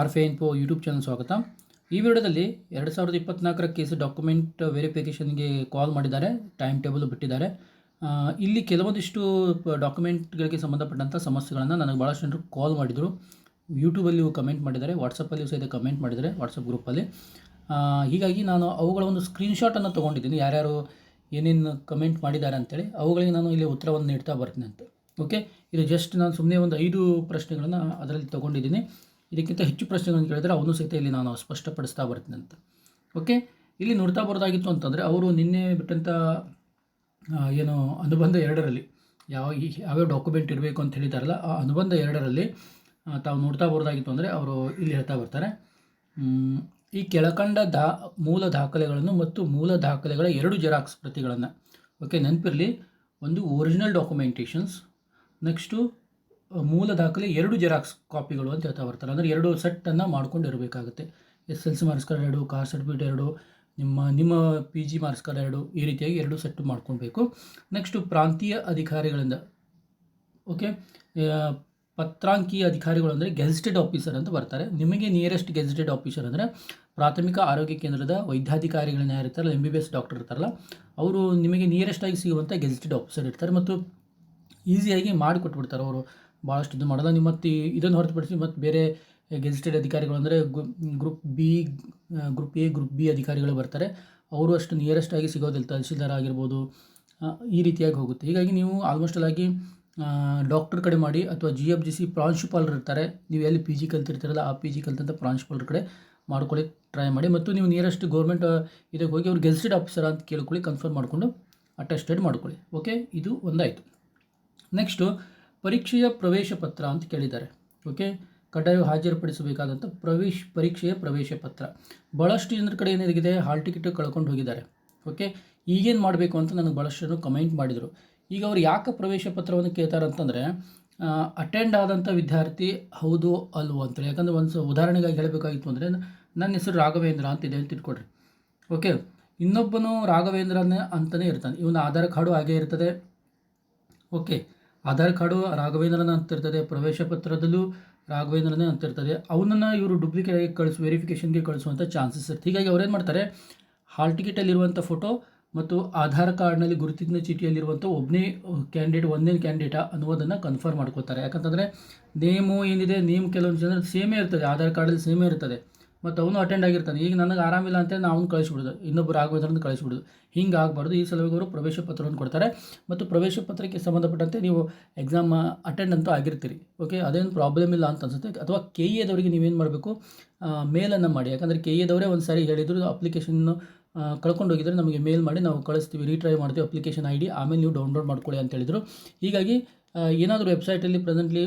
R ಫೆ info YouTube channel ಸ್ವಾಗತ. ಈ ವಿಡಿಯೋದಲ್ಲಿ ಎರಡು ಸಾವಿರದ ಇಪ್ಪತ್ನಾಲ್ಕರ ಕೇಸ್ ಡಾಕ್ಯುಮೆಂಟ್ ವೆರಿಫಿಕೇಷನ್ಗೆ ಕಾಲ್ ಮಾಡಿದ್ದಾರೆ, ಟೈಮ್ ಟೇಬಲ್ ಬಿಟ್ಟಿದ್ದಾರೆ. ಇಲ್ಲಿ ಕೆಲವೊಂದಿಷ್ಟು ಡಾಕ್ಯುಮೆಂಟ್ಗಳಿಗೆ ಸಂಬಂಧಪಟ್ಟಂಥ ಸಮಸ್ಯೆಗಳನ್ನು ನನಗೆ ಭಾಳಷ್ಟು ಜನರು ಕಾಲ್ ಮಾಡಿದರು. ಯೂಟ್ಯೂಬಲ್ಲಿ ಕಮೆಂಟ್ ಮಾಡಿದ್ದಾರೆ ವಾಟ್ಸಪ್ಪಲ್ಲಿಯೂ ಸಹಿತ ಕಮೆಂಟ್ ಮಾಡಿದ್ದಾರೆ ವಾಟ್ಸಪ್ ಗ್ರೂಪಲ್ಲಿ ಹೀಗಾಗಿ ನಾನು ಅವುಗಳ ಒಂದು ಸ್ಕ್ರೀನ್ಶಾಟನ್ನು ತೊಗೊಂಡಿದ್ದೀನಿ. ಯಾರ್ಯಾರು ಏನೇನು ಕಮೆಂಟ್ ಮಾಡಿದ್ದಾರೆ ಅಂತೇಳಿ, ಅವುಗಳಿಗೆ ನಾನು ಇಲ್ಲಿ ಉತ್ತರವನ್ನು ನೀಡ್ತಾ ಬರ್ತೀನಿ ಅಂತ. ಓಕೆ ಇದು ಜಸ್ಟ್ ನಾನು ಸುಮ್ಮನೆ ಒಂದು ಐದು ಪ್ರಶ್ನೆಗಳನ್ನು ಅದರಲ್ಲಿ ತೊಗೊಂಡಿದ್ದೀನಿ. ಇದಕ್ಕಿಂತ ಹೆಚ್ಚು ಪ್ರಶ್ನೆಗಳನ್ನು ಕೇಳಿದರೆ ಅವನು ಸಹಿತ ಇಲ್ಲಿ ನಾನು ಸ್ಪಷ್ಟಪಡಿಸ್ತಾ ಬರ್ತೀನಿ ಅಂತ. ಓಕೆ ಇಲ್ಲಿ ನೋಡ್ತಾ ಬರೋದಾಗಿತ್ತು ಅಂತಂದರೆ ಅವರು ನಿನ್ನೆ ಬಿಟ್ಟಂಥ ಏನು ಅನುಬಂಧ ಎರಡರಲ್ಲಿ, ಯಾವ ಯಾವ ಡಾಕ್ಯುಮೆಂಟ್ ಇರಬೇಕು ಅಂತ ಹೇಳಿದಾರಲ್ಲ, ಆ ಅನುಬಂಧ ಎರಡರಲ್ಲಿ ತಾವು ನೋಡ್ತಾ ಬರೋದಾಗಿತ್ತು ಅಂದರೆ ಅವರು ಇಲ್ಲಿ ಹೇಳ್ತಾ ಬರ್ತಾರೆ. ಈ ಕೆಳಕಂಡ ದಾ, ಮೂಲ ದಾಖಲೆಗಳನ್ನು ಮತ್ತು ಮೂಲ ದಾಖಲೆಗಳ ಎರಡು ಜೆರಾಕ್ಸ್ ಪ್ರತಿಗಳನ್ನು. ಓಕೆ ನೆನಪಿರಲಿ, ಒಂದು ಒರಿಜಿನಲ್ ಡಾಕ್ಯುಮೆಂಟೇಷನ್ಸ್ ನೆಕ್ಸ್ಟು ಮೂಲ ದಾಖಲೆ ಎರಡು ಜೆರಾಕ್ಸ್ ಕಾಪಿಗಳು ಅಂತ ಹೇಳ್ತಾ ಬರ್ತಾರೆ. ಅಂದರೆ ಎರಡು ಸೆಟ್ಟನ್ನು ಮಾಡ್ಕೊಂಡು ಇರಬೇಕಾಗುತ್ತೆ ಎಸ್ ಎಲ್ ಸಿ ಮಾರ್ಕ್ಸ್ ಎರಡು, ಕಾಸ್ಟ್ ಸರ್ಟಿಫಿಕೇಟ್ ಎರಡು, ನಿಮ್ಮ ನಿಮ್ಮ ಪಿ ಜಿ ಮಾರ್ಕ್ಸ್ ಎರಡು, ಈ ರೀತಿಯಾಗಿ ಎರಡು ಸೆಟ್ ಮಾಡ್ಕೊಳ್ಬೇಕು ನೆಕ್ಸ್ಟು ಪ್ರಾಂತೀಯ ಅಧಿಕಾರಿಗಳಿಂದ ಓಕೆ ಪತ್ರಾಂಕೀಯ ಅಧಿಕಾರಿಗಳು ಅಂದರೆ ಗೆಜೆಟೆಡ್ ಆಫೀಸರ್ ಅಂತ ಬರ್ತಾರೆ. ನಿಮಗೆ ನಿಯರೆಸ್ಟ್ ಗೆಜೆಟೆಡ್ ಆಫೀಸರ್ ಅಂದರೆ ಪ್ರಾಥಮಿಕ ಆರೋಗ್ಯ ಕೇಂದ್ರದ ವೈದ್ಯಾಧಿಕಾರಿಗಳನ್ನ ಯಾರಿರ್ತಾರಲ್ಲ M B B S doctor ಇರ್ತಾರಲ್ಲ, ಅವರು ನಿಮಗೆ ನಿಯರೆಸ್ಟ್ ಆಗಿ ಸಿಗುವಂಥ ಗೆಜೆಟೆಡ್ ಆಫೀಸರ್ ಇರ್ತಾರೆ. ಮತ್ತು ಈಸಿಯಾಗಿ ಮಾಡಿಕೊಟ್ಬಿಡ್ತಾರೆ. ಅವರು ಭಾಳಷ್ಟು ಇದು ಮಾಡೋಲ್ಲ. ನೀವು ಮತ್ತು ಇದನ್ನು ಹೊರತುಪಡಿಸಿ ಮತ್ತು ಬೇರೆ ಗೆಜೆಟೆಡ್ ಅಧಿಕಾರಿಗಳು ಅಂದರೆ group B group A group B ಅಧಿಕಾರಿಗಳು ಬರ್ತಾರೆ. ಅವರು ಅಷ್ಟು ನಿಯರೆಸ್ಟ್ ಆಗಿ ಸಿಗೋದಿಲ್ಲ. ತಹಶೀಲ್ದಾರ್ ಆಗಿರ್ಬೋದು ಈ ರೀತಿಯಾಗಿ ಹೋಗುತ್ತೆ. ಹೀಗಾಗಿ ನೀವು ಆಲ್ಮೋಸ್ಟ್ ಆಗಿ ಡಾಕ್ಟರ್ ಕಡೆ ಮಾಡಿ ಅಥವಾ ಜಿ ಎಫ್ ಜಿ ಸಿ ಪ್ರಾಂಶುಪಾಲರು ಇರ್ತಾರೆ. ನೀವು ಎಲ್ಲಿ ಪಿ ಜಿ ಕಲ್ತಿರ್ತೀರಲ್ಲ, ಆ ಪಿ ಜಿ ಕಲ್ತಂಥ ಪ್ರಾಂಶುಪಾಲರ ಕಡೆ ಮಾಡ್ಕೊಳ್ಳಿ ಟ್ರೈ ಮಾಡಿ. ಮತ್ತು ನೀವು ನಿಯರೆಸ್ಟ್ ಗೌರ್ಮೆಂಟ್ ಇದಕ್ಕೆ ಹೋಗಿ ಅವ್ರು ಗೆಜಿಸ್ಟೆಡ್ ಆಫೀಸರ್ ಅಂತ ಕೇಳ್ಕೊಳ್ಳಿ ಕನ್ಫರ್ಮ್ ಮಾಡಿಕೊಂಡು ಅಟೆಸ್ಟೆಡ್ ಮಾಡ್ಕೊಳ್ಳಿ. ಓಕೆ ಇದು ಒಂದಾಯಿತು. ನೆಕ್ಸ್ಟು ಪರೀಕ್ಷೆಯ ಪ್ರವೇಶ ಪತ್ರ ಅಂತ ಕೇಳಿದ್ದಾರೆ. ಓಕೆ? ಕಡ್ಡಾಯ ಹಾಜರುಪಡಿಸಬೇಕಾದಂಥ ಪ್ರವೇಶ, ಪರೀಕ್ಷೆಯ ಪ್ರವೇಶ ಪತ್ರ. ಭಾಳಷ್ಟು ಜನರ ಕಡೆ ಏನಾಗಿದೆ ಹಾಲ್ ಟಿಕೆಟ್ ಕಳ್ಕೊಂಡು ಹೋಗಿದ್ದಾರೆ. ಓಕೆ? ಈಗೇನು ಮಾಡಬೇಕು ಅಂತ ನನಗೆ ಭಾಳಷ್ಟು ಜನ ಕಮೆಂಟ್ ಮಾಡಿದರು. ಈಗ ಅವ್ರು ಯಾಕೆ ಪ್ರವೇಶ ಪತ್ರವನ್ನು ಕೇಳ್ತಾರೆ ಅಂತಂದರೆ ಅಟೆಂಡ್ ಆದಂಥ ವಿದ್ಯಾರ್ಥಿ ಹೌದು, ಅಲ್ವೋ ಅಂತೇಳಿ. ಯಾಕಂದರೆ ಒಂದು ಉದಾಹರಣೆಗಾಗಿ ಹೇಳಬೇಕಾಗಿತ್ತು ಅಂದರೆ, ನನ್ನ ಹೆಸರು ರಾಘವೇಂದ್ರ ಅಂತ ಇದೆ ಅಂತ ಇಟ್ಕೊಡ್ರಿ. ಓಕೆ? ಇನ್ನೊಬ್ಬನು ರಾಘವೇಂದ್ರನೇ ಅಂತಲೇ ಇರ್ತಾನೆ. ಇವನ ಆಧಾರ್ ಕಾರ್ಡು ಹಾಗೇ ಇರ್ತದೆ. ಓಕೆ? ಆಧಾರ್ ಕಾರ್ಡು ರಾಘವೇಂದ್ರನ ಅಂತಿರ್ತದೆ ಪ್ರವೇಶ ಪತ್ರದಲ್ಲೂ ರಾಘವೇಂದ್ರನೇ ಅಂತಿರ್ತದೆ ಅವನನ್ನು ಇವರು ಡೂಪ್ಲಿಕೇಟ್ ಆಗಿ ಕಳಿಸ್ ವೆರಿಫಿಕೇಷನ್ಗೆ ಕಳಿಸುವಂಥ ಚಾನ್ಸಸ್ ಇರುತ್ತೆ. ಹೀಗಾಗಿ ಅವ್ರೇನು ಮಾಡ್ತಾರೆ ಹಾಲ್ ಟಿಕೆಟಲ್ಲಿರುವಂಥ ಫೋಟೋ ಮತ್ತು ಆಧಾರ್ ಕಾರ್ಡ್ನಲ್ಲಿ ಗುರುತಿನ ಚೀಟಿಯಲ್ಲಿರುವಂಥ ಒಬ್ಬನೇ ಕ್ಯಾಂಡಿಡೇಟ್ ಒಂದೇ ಕ್ಯಾಂಡಿಡೇಟಾ ಅನ್ನೋದನ್ನು ಕನ್ಫರ್ಮ್ ಮಾಡ್ಕೋತಾರೆ ಯಾಕಂತಂದರೆ ನೇಮು ಏನಿದೆ, ನೇಮ್ ಕೆಲವೊಂದು ಜನ ಸೇಮೇ ಇರ್ತದೆ, ಆಧಾರ್ ಕಾರ್ಡಲ್ಲಿ ಸೇಮೇ ಇರ್ತದೆ. ಮತ್ತು ಅವನು ಅಟೆಂಡ್ ಆಗಿರ್ತಾನೆ. ಈಗ ನನಗೆ ಆರಾಮಿಲ್ಲ ಅಂತೇಳಿ ನಾವು ಅವ್ನು ಕಳಿಸ್ಬಿಡೋದು. ಇನ್ನೊಬ್ಬರು ರಾಘವೇಂದ್ರನ ಕಳಿಸ್ಬಿಡೋದು. ಹಿಂಗೆ ಆಗಬಾರ್ದು. ಈ ಸಲುವಾಗಿ ಅವರು ಪ್ರವೇಶ ಪತ್ರವನ್ನು ಕೊಡ್ತಾರೆ. ಮತ್ತು ಪ್ರವೇಶ ಪತ್ರಕ್ಕೆ ಸಂಬಂಧಪಟ್ಟಂತೆ ನೀವು ಎಕ್ಸಾಮ್ ಅಟೆಂಡ್ ಅಂತೂ ಆಗಿರ್ತೀರಿ. ಓಕೆ ಅದೇನು ಪ್ರಾಬ್ಲಮ್ ಇಲ್ಲ ಅಂತ ಅನ್ಸುತ್ತೆ. ಅಥವಾ ಕೆ ಎದವರಿಗೆ ನೀವೇನು ಮಾಡಬೇಕು? ಮೇಲನ್ನು ಮಾಡಿ. ಯಾಕಂದರೆ ಕೆ ಎದವರೇ ಒಂದು ಸಾರಿ ಹೇಳಿದ್ರು ಅಪ್ಲಿಕೇಶನ್ನು ಕಳ್ಕೊಂಡು ಹೋಗಿದ್ರೆ ನಮಗೆ ಮೇಲ್ ಮಾಡಿ ನಾವು ಕಳಿಸ್ತೀವಿ ರೀಟ್ರೈ ಮಾಡ್ತೀವಿ ಅಪ್ಲಿಕೇಶನ್ ಐ ಡಿ ಆಮೇಲೆ ನೀವು ಡೌನ್ಲೋಡ್ ಮಾಡ್ಕೊಳ್ಳಿ ಅಂತ ಹೇಳಿದರು. ಹೀಗಾಗಿ ಏನಾದರೂ ವೆಬ್ಸೈಟಲ್ಲಿ ಪ್ರೆಸೆಂಟ್ಲಿ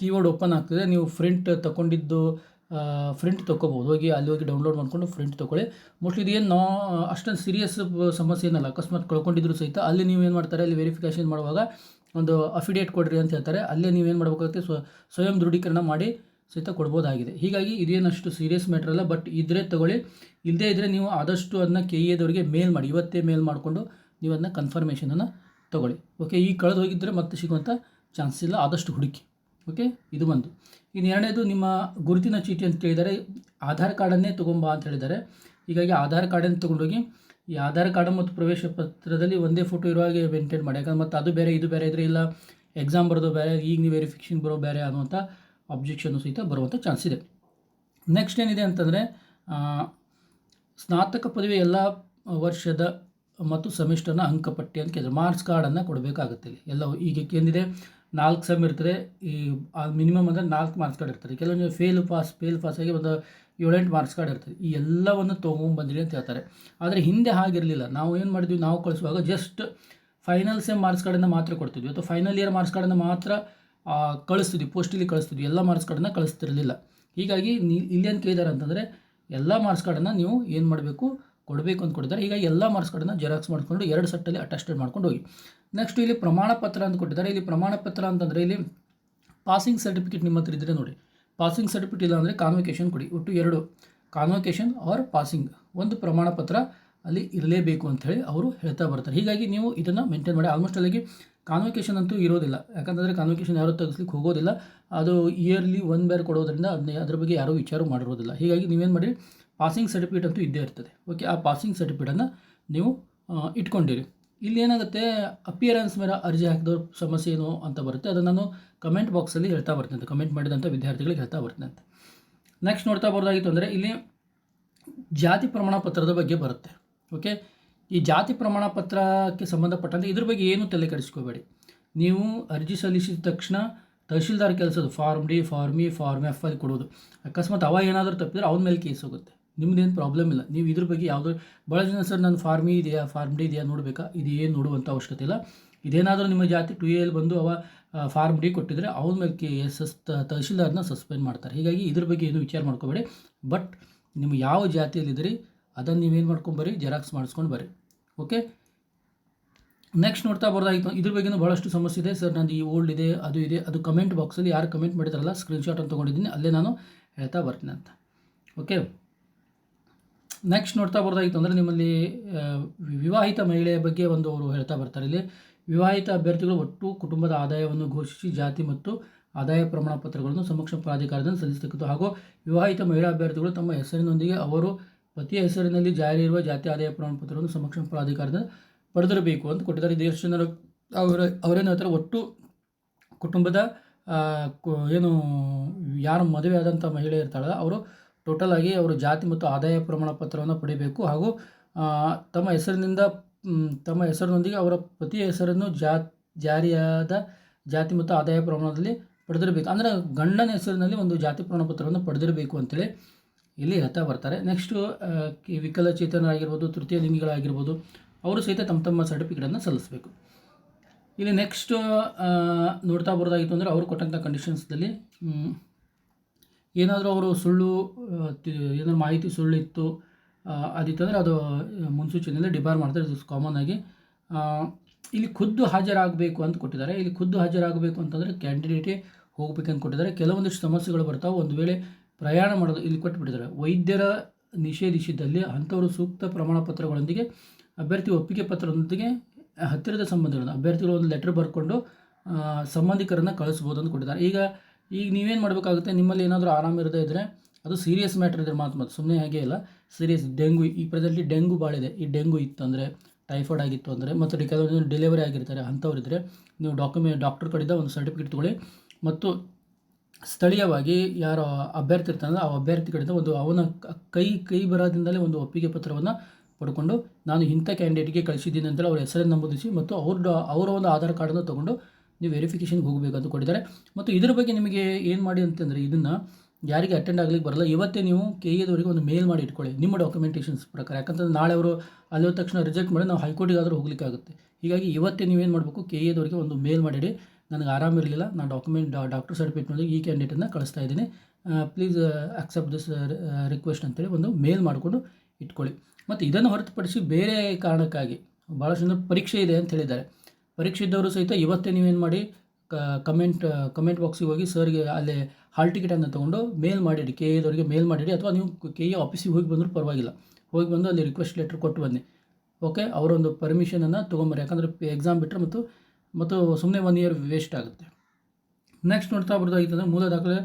ಕೀಬೋರ್ಡ್ ಓಪನ್ ಆಗ್ತದೆ. ನೀವು ಪ್ರಿಂಟ್ ತಗೊಂಡಿದ್ದು ಪ್ರಿಂಟ್ ತೊಗೋಬೋದು ಹೋಗಿ ಅಲ್ಲಿ ಹೋಗಿ ಡೌನ್ಲೋಡ್ ಮಾಡ್ಕೊಂಡು ಫ್ರಿಂಟ್ ತೊಗೊಳ್ಳಿ ಮೋಸ್ಟ್ಲಿ ಇದೇನು ನಾ ಅಷ್ಟೊಂದು ಸೀರಿಯಸ್ ಸಮಸ್ಯೆ ಏನಲ್ಲ. ಅಕಸ್ಮಾತ್ ಕಳ್ಕೊಂಡಿದ್ರು ಸಹಿತ ಅಲ್ಲಿ ನೀವು ಏನು ಮಾಡ್ತಾರೆ? ಅಲ್ಲಿ ವೆರಿಫಿಕೇಷನ್ ಮಾಡುವಾಗ ಒಂದು ಅಫಿಡೇಟ್ ಕೊಡ್ರಿ ಅಂತ ಹೇಳ್ತಾರೆ. ಅಲ್ಲೇ ನೀವೇನು ಮಾಡಬೇಕಾಗುತ್ತೆ? ಸ್ವ, ಸ್ವಯಂ ದೃಢೀಕರಣ ಮಾಡಿ ಸಹಿತ ಕೊಡ್ಬೋದಾಗಿದೆ. ಹೀಗಾಗಿ ಇದೇನಷ್ಟು ಸೀರಿಯಸ್ ಮ್ಯಾಟ್ರ್ ಅಲ್ಲ ಬಟ್ ಇದ್ರೆ ತಗೊಳ್ಳಿ. ಇಲ್ಲದೇ ಇದ್ದರೆ ನೀವು ಆದಷ್ಟು ಅದನ್ನ ಕೆ ಎದವರಿಗೆ ಮೇಲ್ ಮಾಡಿ. ಇವತ್ತೇ ಮೇಲ್ ಮಾಡಿಕೊಂಡು ನೀವು ಅದನ್ನ ಕನ್ಫರ್ಮೇಷನನ್ನು ತಗೊಳ್ಳಿ. ಓಕೆ ಈ ಕಳೆದು ಹೋಗಿದ್ದರೆ ಮತ್ತೆ ಸಿಗುವಂಥ ಚಾನ್ಸ್ ಇಲ್ಲ. ಆದಷ್ಟು ಹುಡುಕಿ. ಓಕೆ ಇದು ಒಂದು. ಇನ್ನು ಎರಡನೇದು ನಿಮ್ಮ ಗುರುತಿನ ಚೀಟಿ ಅಂತ ಹೇಳಿದರೆ ಆಧಾರ್ ಕಾರ್ಡನ್ನೇ ತೊಗೊಂಬ ಅಂತ ಹೇಳಿದ್ದಾರೆ. ಹೀಗಾಗಿ ಆಧಾರ್ ಕಾರ್ಡನ್ನು ತೊಗೊಂಡೋಗಿ ಈ ಆಧಾರ್ ಕಾರ್ಡ್ ಮತ್ತು ಪ್ರವೇಶ ಪತ್ರದಲ್ಲಿ ಒಂದೇ ಫೋಟೋ ಇರೋ ಹಾಗೆ ಮೇಂಟೈನ್ ಮಾಡಿ. ಯಾಕಂದ್ರೆ ಮತ್ತು ಅದು ಬೇರೆ, ಇದು ಬೇರೆ ಇದ್ರೆ ಇಲ್ಲ ಎಕ್ಸಾಮ್ ಬರೋದು ಬೇರೆ, ಈಗ ನೀವು ವೆರಿಫಿಕೇಷನ್ ಬರೋ ಬೇರೆ ಅನ್ನುವಂಥ ಅಬ್ಜೆಕ್ಷನ್ನು ಸಹಿತ ಬರುವಂಥ ಚಾನ್ಸ್ ಇದೆ. ನೆಕ್ಸ್ಟ್ ಏನಿದೆ ಅಂತಂದರೆ ಸ್ನಾತಕ ಪದವಿ ಎಲ್ಲ ವರ್ಷದ ಮತ್ತು ಸೆಮಿಸ್ಟರ್ನ ಅಂಕಪಟ್ಟಿ ಅಂತ ಕೇಳಿದ್ರೆ ಮಾರ್ಕ್ಸ್ ಕಾರ್ಡನ್ನು ಕೊಡಬೇಕಾಗುತ್ತೆ ಎಲ್ಲ ಈಗ ಏನಿದೆ ನಾಲ್ಕು ಸೆಮ್ ಇರ್ತದೆ. ಈ ಮಿನಿಮಮ್ ಅಂದರೆ ನಾಲ್ಕು ಮಾರ್ಕ್ಸ್ ಕಾರ್ಡ್ ಇರ್ತದೆ. ಕೆಲವೊಂದು ಫೇಲ್ ಪಾಸ್ ಫೇಲ್ ಪಾಸ್ ಆಗಿ ಒಂದು ಏಳೆಂಟು ಮಾರ್ಕ್ಸ್ ಕಾರ್ಡ್ ಇರ್ತದೆ. ಈ ಎಲ್ಲವನ್ನು ತೊಗೊಂಬಂದಿರಿ ಅಂತ ಹೇಳ್ತಾರೆ. ಆದರೆ ಹಿಂದೆ ಆಗಿರಲಿಲ್ಲ ನಾವು ಏನು ಮಾಡಿದ್ವಿ? ನಾವು ಕಳಿಸುವಾಗ ಜಸ್ಟ್ ಫೈನಲ್ ಸೆಮ್ ಮಾರ್ಕ್ಸ್ ಕಾರ್ಡನ್ನು ಮಾತ್ರ ಕೊಡ್ತಿದ್ವಿ. ಅಥವಾ ಫೈನಲ್ ಇಯರ್ ಮಾರ್ಕ್ಸ್ ಕಾರ್ಡನ್ನು ಮಾತ್ರ ಕಳಿಸ್ತಿದ್ವಿ. ಪೋಸ್ಟಲ್ಲಿ ಕಳಿಸ್ತಿದ್ವಿ. ಎಲ್ಲ ಮಾರ್ಕ್ಸ್ ಕಾರ್ಡನ್ನು ಕಳಿಸ್ತಿರಲಿಲ್ಲ. ಹೀಗಾಗಿ ನೀ ಇಲ್ಲಿ ಏನು ಕೇಳಿದ್ದಾರೆ ಅಂತಂದರೆ ಎಲ್ಲ ಮಾರ್ಕ್ಸ್ ಕಾರ್ಡನ್ನು ನೀವು ಏನು ಮಾಡಬೇಕು? ಕೊಡಬೇಕು ಅಂತ ಕೊಟ್ಟಿದ್ದಾರೆ. ಈಗ ಎಲ್ಲ ಮಾರ್ಕ್ಸ್ ಜೆರಾಕ್ಸ್ ಮಾಡಿಕೊಂಡು ಎರಡು ಸೆಟ್ಟಲ್ಲಿ ಅಟೆಸ್ಟೆಡ್ ಮಾಡ್ಕೊಂಡು ಹೋಗಿ. ನೆಕ್ಸ್ಟ್ ಇಲ್ಲಿ ಪ್ರಮಾಣ ಪತ್ರ ಅಂತ ಕೊಟ್ಟಿದ್ದಾರೆ. ಇಲ್ಲಿ ಪ್ರಮಾಣ ಪತ್ರ ಅಂತಂದರೆ ಇಲ್ಲಿ ಪಾಸಿಂಗ್ ಸರ್ಟಿಫಿಕೇಟ್ ನಿಮ್ಮ ಹತ್ರ ಇದ್ದರೆ ನೋಡಿ. ಪಾಸಿಂಗ್ ಸರ್ಟಿಫಿಕೇಟ್ ಇಲ್ಲ ಅಂದರೆ ಕಾನ್ವೊಕೇಶನ್ ಕೊಡಿ. ಒಟ್ಟು ಎರಡು. ಕಾನ್ವೊಕೇಶನ್ ಆರ್ ಪಾಸಿಂಗ್ ಒಂದು ಪ್ರಮಾಣ ಪತ್ರ ಅಲ್ಲಿ ಇರಲೇಬೇಕು ಅಂತ ಹೇಳಿ ಅವರು ಹೇಳ್ತಾ ಬರ್ತಾರೆ. ಹೀಗಾಗಿ ನೀವು ಇದನ್ನು ಮೇಂಟೈನ್ ಮಾಡಿ. ಆಲ್ಮೋಸ್ಟ್ ಅಲ್ಲಿಗೆ ಕಾನ್ವೊಕೇಶನ್ ಅಂತೂ ಇರೋದಿಲ್ಲ. ಯಾಕಂತಂದರೆ ಕಾನ್ವೊಕೇಶನ್ ಯಾರೂ ತೆಗಿಸ್ಲಿಕ್ಕೆ ಹೋಗೋದಿಲ್ಲ. ಅದು ಇಯರ್ಲಿ ಒನ್ ಬೇರ್ ಕೊಡೋದ್ರಿಂದ ಅದನ್ನ ಅದ್ರ ಬಗ್ಗೆ ಯಾರೂ ವಿಚಾರ ಮಾಡಿರೋದಿಲ್ಲ. ಹೀಗಾಗಿ ನೀವೇನು ಮಾಡಿ ಪಾಸಿಂಗ್ ಸರ್ಟಿಫಿಕೇಟ್ ಅಂತೂ ಇದ್ದೇ ಇರ್ತದೆ. ಓಕೆ ಆ ಪಾಸಿಂಗ್ ಸರ್ಟಿಫಿಕೇಟನ್ನು ನೀವು ಇಟ್ಕೊಂಡಿರಿ. ಇಲ್ಲಿ ಏನಾಗುತ್ತೆ ಅಪಿಯರೆನ್ಸ್ ಮೇಲೆ ಅರ್ಜಿ ಹಾಕಿದವ್ರ ಸಮಸ್ಯೆ ಏನು ಅಂತ ಬರುತ್ತೆ, ಅದನ್ನು ನಾನು ಕಮೆಂಟ್ ಬಾಕ್ಸಲ್ಲಿ ಹೇಳ್ತಾ ಬರ್ತೀನಿ. ಕಮೆಂಟ್ ಮಾಡಿದಂಥ ವಿದ್ಯಾರ್ಥಿಗಳಿಗೆ ಹೇಳ್ತಾ ಬರ್ತೀನಿ ನೆಕ್ಸ್ಟ್ ನೋಡ್ತಾ ಬರೋದಾಗಿತ್ತು ಅಂದರೆ, ಇಲ್ಲಿ ಜಾತಿ ಪ್ರಮಾಣ ಪತ್ರದ ಬಗ್ಗೆ ಬರುತ್ತೆ. ಓಕೆ ಈ ಜಾತಿ ಪ್ರಮಾಣ ಪತ್ರಕ್ಕೆ ಸಂಬಂಧಪಟ್ಟಂತೆ ಇದ್ರ ಬಗ್ಗೆ ಏನು ತಲೆ ಕೆಡಿಸ್ಕೋಬೇಡಿ. ನೀವು ಅರ್ಜಿ ಸಲ್ಲಿಸಿದ ತಕ್ಷಣ ತಹಶೀಲ್ದಾರ್ ಕೆಲಸದ form D form E form F ಅಲ್ಲಿ ಕೊಡೋದು. ಅಕಸ್ಮಾತ್ ಅವ ಏನಾದರೂ ತಪ್ಪಿದ್ರೆ ಅವನ ಮೇಲೆ ಕೇಸ್ ಹೋಗುತ್ತೆ. ನಿಮ್ದೇನು ಪ್ರಾಬ್ಲಮ್ ಇಲ್ಲ. ನೀವು ಇದ್ರ ಬಗ್ಗೆ ಯಾವುದೋ ಭಾಳ ಜನ ಸರ್ ನಾನು ಫಾರ್ಮಿ ಇದೆಯಾ ಫಾರ್ಮ್ ಡಿ ಇದೆಯಾ ನೋಡಬೇಕಾ? ಇದು ಏನು ನೋಡುವಂಥ ಅವಶ್ಯಕತೆ ಇಲ್ಲ. ಇದೇನಾದರೂ ನಿಮ್ಮ ಜಾತಿ ಟು ಎಲ್ ಬಂದು ಅವ ಫಾರ್ಮ್ ಡಿ ಕೊಟ್ಟಿದ್ರೆ ಅವ್ರ ಮೇಲೆ ಸಸ್ ತಹಶೀಲ್ದಾರ್ನ ಸಸ್ಪೆಂಡ್ ಮಾಡ್ತಾರೆ. ಹೀಗಾಗಿ ಇದ್ರ ಬಗ್ಗೆ ಏನು ವಿಚಾರ ಮಾಡ್ಕೋಬೇಡಿ. ಬಟ್ ನಿಮ್ಮ ಯಾವ ಜಾತಿಯಲ್ಲಿದ್ದೀರಿ ಅದನ್ನು ನೀವೇನು ಮಾಡ್ಕೊಂಬರ್ರಿ ಜೆರಾಕ್ಸ್ ಮಾಡಿಸ್ಕೊಂಡು ಬರ್ರಿ. ಓಕೆ ನೆಕ್ಸ್ಟ್ ನೋಡ್ತಾ ಬರೋದಾಗಿತ್ತು. ಇದ್ರ ಬಗ್ಗೆನೂ ಭಾಳಷ್ಟು ಸಮಸ್ಯೆ ಇದೆ. ಸರ್ ನಂದು ಈ ಓಲ್ಡ್ ಇದೆ, ಅದು ಇದೆ, ಅದು ಕಮೆಂಟ್ ಬಾಕ್ಸಲ್ಲಿ ಯಾರು ಕಮೆಂಟ್ ಮಾಡಿದಾರಲ್ಲ ಸ್ಕ್ರೀನ್ಶಾಟ್ ಅಂತ ತೊಗೊಂಡಿದ್ದೀನಿ. ಅಲ್ಲೇ ನಾನು ಹೇಳ್ತಾ ಬರ್ತೀನಿ ಅಂತ. ಓಕೆ ನೆಕ್ಸ್ಟ್ ನೋಡ್ತಾ ಬರೋದಾಗಿತ್ತು ಅಂದರೆ ನಿಮ್ಮಲ್ಲಿ ವಿವಾಹಿತ ಮಹಿಳೆಯ ಬಗ್ಗೆ ಒಂದು ಅವರು ಹೇಳ್ತಾ ಬರ್ತಾರೆ. ಇಲ್ಲಿ ವಿವಾಹಿತ ಅಭ್ಯರ್ಥಿಗಳು ಒಟ್ಟು ಕುಟುಂಬದ ಆದಾಯವನ್ನು ಘೋಷಿಸಿ ಜಾತಿ ಮತ್ತು ಆದಾಯ ಪ್ರಮಾಣ ಪತ್ರಗಳನ್ನು ಸಮಕ್ಷ ಪ್ರಾಧಿಕಾರದಿಂದ ಸಲ್ಲಿಸತಕ್ಕದ್ದು. ಹಾಗೂ ವಿವಾಹಿತ ಮಹಿಳಾ ಅಭ್ಯರ್ಥಿಗಳು ತಮ್ಮ ಹೆಸರಿನೊಂದಿಗೆ ಅವರು ಪತಿಯ ಹೆಸರಿನಲ್ಲಿ ಜಾರಿ ಇರುವ ಜಾತಿ ಆದಾಯ ಪ್ರಮಾಣ ಪತ್ರವನ್ನು ಸಮಕ್ಷ ಪ್ರಾಧಿಕಾರದಿಂದ ಪಡೆದಿರಬೇಕು ಅಂತ ಕೊಟ್ಟಿದ್ದಾರೆ. ಇದು ಎಷ್ಟು ಜನರು? ಅವರ, ಅವರೇನು ಹೇಳ್ತಾರೆ? ಒಟ್ಟು ಕುಟುಂಬದ ಏನು, ಯಾರು ಮದುವೆ ಆದಂಥ ಮಹಿಳೆ ಇರ್ತಾಳೆ ಅವರು ಟೋಟಲ್ ಆಗಿ ಅವರು ಜಾತಿ ಮತ್ತು ಆದಾಯ ಪ್ರಮಾಣ ಪತ್ರವನ್ನು ಪಡಿಬೇಕು ಹಾಗೂ ತಮ್ಮ ಹೆಸರಿನಿಂದ ತಮ್ಮ ಹೆಸರಿನೊಂದಿಗೆ ಅವರ ಪತಿಯ ಹೆಸರನ್ನು ಜಾ, ಜಾರಿಯಾದ ಜಾತಿ ಮತ್ತು ಆದಾಯ ಪ್ರಮಾಣದಲ್ಲಿ ಪಡೆದಿರಬೇಕು. ಅಂದರೆ ಗಂಡನ ಹೆಸರಿನಲ್ಲಿ ಒಂದು ಜಾತಿ ಪ್ರಮಾಣ ಪತ್ರವನ್ನು ಪಡೆದಿರಬೇಕು ಅಂತೇಳಿ ಇಲ್ಲಿ ಹೇಳ್ತಾ ಬರ್ತಾರೆ. ನೆಕ್ಸ್ಟು ವಿಕಲಚೇತನರಾಗಿರ್ಬೋದು, ತೃತೀಯ ಲಿಂಗಿಗಳಾಗಿರ್ಬೋದು, ಅವರು ಸಹಿತ ತಮ್ಮ ತಮ್ಮ ಸರ್ಟಿಫಿಕೇಟನ್ನು ಸಲ್ಲಿಸಬೇಕು. ಇಲ್ಲಿ ನೆಕ್ಸ್ಟ್ ನೋಡ್ತಾ ಬರೋದಾಗಿತ್ತು ಅಂದರೆ ಅವರು ಕೊಟ್ಟಂಥ ಕಂಡೀಷನ್ಸ್ದಲ್ಲಿ ಏನಾದರೂ ಅವರು ಸುಳ್ಳು ಏನಾದ್ರು ಮಾಹಿತಿ ಸುಳ್ಳಿತ್ತು ಅದಿತ್ತಂದರೆ ಅದು ಮುನ್ಸೂಚನೆಯಿಂದ ಡಿಬಾರ್ ಮಾಡ್ತಾರೆ. ಇದು ಕಾಮನ್ ಆಗಿ. ಇಲ್ಲಿ ಖುದ್ದು ಹಾಜರಾಗಬೇಕು ಅಂತ ಕೊಟ್ಟಿದ್ದಾರೆ. ಇಲ್ಲಿ ಖುದ್ದು ಹಾಜರಾಗಬೇಕು ಅಂತಂದರೆ ಕ್ಯಾಂಡಿಡೇಟೇ ಹೋಗ್ಬೇಕಂತ ಕೊಟ್ಟಿದ್ದಾರೆ. ಕೆಲವೊಂದಿಷ್ಟು ಸಮಸ್ಯೆಗಳು ಬರ್ತಾವೆ. ಒಂದು ವೇಳೆ ಪ್ರಯಾಣ ಮಾಡೋದು ಇಲ್ಲಿ ಕೊಟ್ಟುಬಿಟ್ಟಿದ್ದಾರೆ ವೈದ್ಯರ ನಿಷೇಧಿಸಿದ್ದಲ್ಲಿ ಅಂಥವರು ಸೂಕ್ತ ಪ್ರಮಾಣ ಪತ್ರಗಳೊಂದಿಗೆ, ಅಭ್ಯರ್ಥಿ ಒಪ್ಪಿಗೆ ಪತ್ರದೊಂದಿಗೆ ಹತ್ತಿರದ ಸಂಬಂಧಗಳನ್ನು, ಅಭ್ಯರ್ಥಿಗಳು ಒಂದು ಲೆಟರ್ ಬರ್ಕೊಂಡು ಸಂಬಂಧಿಕರನ್ನು ಕಳಿಸ್ಬೋದು ಅಂತ ಕೊಟ್ಟಿದ್ದಾರೆ. ಈಗ ಈಗ ನೀವೇನು ಮಾಡಬೇಕಾಗುತ್ತೆ, ನಿಮ್ಮಲ್ಲಿ ಏನಾದರೂ ಆರಾಮಿರದೇ ಇದ್ದರೆ ಅದು ಸೀರಿಯಸ್ ಮ್ಯಾಟ್ರ್ ಇದ್ರೆ ಮಾತು ಮಾತು ಸುಮ್ಮನೆ ಹಾಗೆ ಇಲ್ಲ ಸೀರಿಯಸ್ ಡೆಂಗು, ಈ ಪ್ರೆಸೆಂಟ್ಲಿ ಡೆಂಗು ಭಾಳ ಇದೆ. ಈ ಡೆಂಗು ಇತ್ತು ಅಂದರೆ ಟೈಫಾಯ್ಡ್ ಆಗಿತ್ತು ಅಂದರೆ, ಮತ್ತು ಕೆಲವೊಂದು ಡೆಲಿವರಿ ಆಗಿರ್ತಾರೆ ಅಂಥವ್ರಿದ್ರೆ ನೀವು ಡಾಕ್ಯುಮೆಂಟ್ ಡಾಕ್ಟರ್ ಕಡೆಯಿಂದ ಒಂದು ಸರ್ಟಿಫಿಕೇಟ್ ತೊಗೊಳ್ಳಿ. ಮತ್ತು ಸ್ಥಳೀಯವಾಗಿ ಯಾರು ಅಭ್ಯರ್ಥಿ ಇರ್ತಾನೆ ಆ ಅಭ್ಯರ್ಥಿ ಕಡೆಯಿಂದ ಒಂದು ಅವನ ಕ- ಕೈ ಬರೋದಿಂದಲೇ ಒಂದು ಒಪ್ಪಿಗೆ ಪತ್ರವನ್ನು ಪಡ್ಕೊಂಡು, ನಾನು ಇಂಥ ಕ್ಯಾಂಡಿಡೇಟ್ಗೆ ಕಳಿಸಿದ್ದೀನಿ ಅಂತೇಳಿ ಅವ್ರ ಹೆಸರನ್ನು ನಮೂದಿಸಿ ಮತ್ತು ಅವ್ರ ಅವರ ಒಂದು ಆಧಾರ್ ಕಾರ್ಡನ್ನು ತೊಗೊಂಡು ನೀವು ವೆರಿಫಿಕೇಷನ್ಗೆ ಹೋಗಬೇಕು ಅಂತ ಕೊಟ್ಟಿದ್ದಾರೆ. ಮತ್ತು ಇದರ ಬಗ್ಗೆ ನಿಮಗೆ ಏನು ಮಾಡಿ ಅಂತಂದರೆ ಇದನ್ನು ಯಾರಿಗೆ ಅಟೆಂಡ್ ಆಗಲಿಕ್ಕೆ ಬರಲ್ಲ, ಇವತ್ತೇ ನೀವು ಕೆ ಎದವರಿಗೆ ಒಂದು ಮೇಲ್ ಮಾಡಿ ಇಟ್ಕೊಳ್ಳಿ, ನಿಮ್ಮ ಡಾಕ್ಯುಮೆಂಟೇಷನ್ಸ್ ಪ್ರಕಾರ. ಯಾಕಂತಂದ್ರೆ ನಾಳೆ ಅವರು ಅಲ್ಲಿ ಹೋದ ತಕ್ಷಣ ರಿಜೆಕ್ಟ್ ಮಾಡಿ ನಾವು ಹೈಕೋರ್ಟಿಗಾದರೂ ಹೋಗ್ಲಿಕ್ಕೆ ಆಗುತ್ತೆ. ಹೀಗಾಗಿ ಇವತ್ತೇ ನೀವೇನು ಮಾಡಬೇಕು ಕೆ ಎದವರಿಗೆ ಒಂದು ಮೇಲ್ ಮಾಡಿಡಿ. ನನಗೆ ಆರಾಮಿರಲಿಲ್ಲ ನಾನು ಡಾಕ್ಯುಮೆಂಟ್ ಡಾಕ್ಟರ್ ಸರ್ಟಿಫಿಕೇಟ್ನೊಂದಿಗೆ ಈ ಕ್ಯಾಂಡಿಡೇಟನ್ನು ಕಳಿಸ್ತಾ ಇದ್ದೀನಿ. ಪ್ಲೀಸ್ ಅಕ್ಸೆಪ್ಟ್ ದಿಸ್ ರಿಕ್ವೆಸ್ಟ್ ಅಂತೇಳಿ ಒಂದು ಮೇಲ್ ಮಾಡಿಕೊಂಡು ಇಟ್ಕೊಳ್ಳಿ. ಮತ್ತು ಇದನ್ನು ಹೊರತುಪಡಿಸಿ ಬೇರೆ ಕಾರಣಕ್ಕಾಗಿ ಭಾಳಷ್ಟು ಜನ ಪರೀಕ್ಷೆ ಇದೆ ಅಂತ ಹೇಳಿದ್ದಾರೆ. ಪರೀಕ್ಷೆ ಇದ್ದವರು ಸಹಿತ ಇವತ್ತೇ ನೀವೇನು ಮಾಡಿ ಕಮೆಂಟ್ ಕಮೆಂಟ್ ಬಾಕ್ಸಿಗೆ ಹೋಗಿ ಸರ್ಗೆ ಅಲ್ಲಿ ಹಾಲ್ ಟಿಕೆಟನ್ನು ತೊಗೊಂಡು ಮೇಲ್ ಮಾಡಿಡಿ ಕೆ ಎದವರಿಗೆ ಮೇಲ್ ಮಾಡಿಡಿ ಅಥವಾ ನೀವು ಕೆ ಎ ಆಫೀಸಿಗೆ ಹೋಗಿ ಬಂದರೂ ಪರವಾಗಿಲ್ಲ. ಹೋಗಿ ಬಂದು ಅಲ್ಲಿ ರಿಕ್ವೆಸ್ಟ್ ಲೆಟ್ರ್ ಕೊಟ್ಟು ಬನ್ನಿ. ಓಕೆ ಅವರೊಂದು ಪರ್ಮಿಷನನ್ನು ತೊಗೊಂಬರ್ರಿ ಯಾಕಂದರೆ ಎಕ್ಸಾಮ್ ಬಿಟ್ಟರೆ ಮತ್ತು ಮತ್ತು ಸುಮ್ಮನೆ ಒನ್ ಇಯರ್ ವೇಸ್ಟ್ ಆಗುತ್ತೆ. ನೆಕ್ಸ್ಟ್ ನೋಡ್ತಾ ಬರೋದಾಗಿತ್ತು ಅಂದರೆ ಮೂಲ ದಾಖಲೆ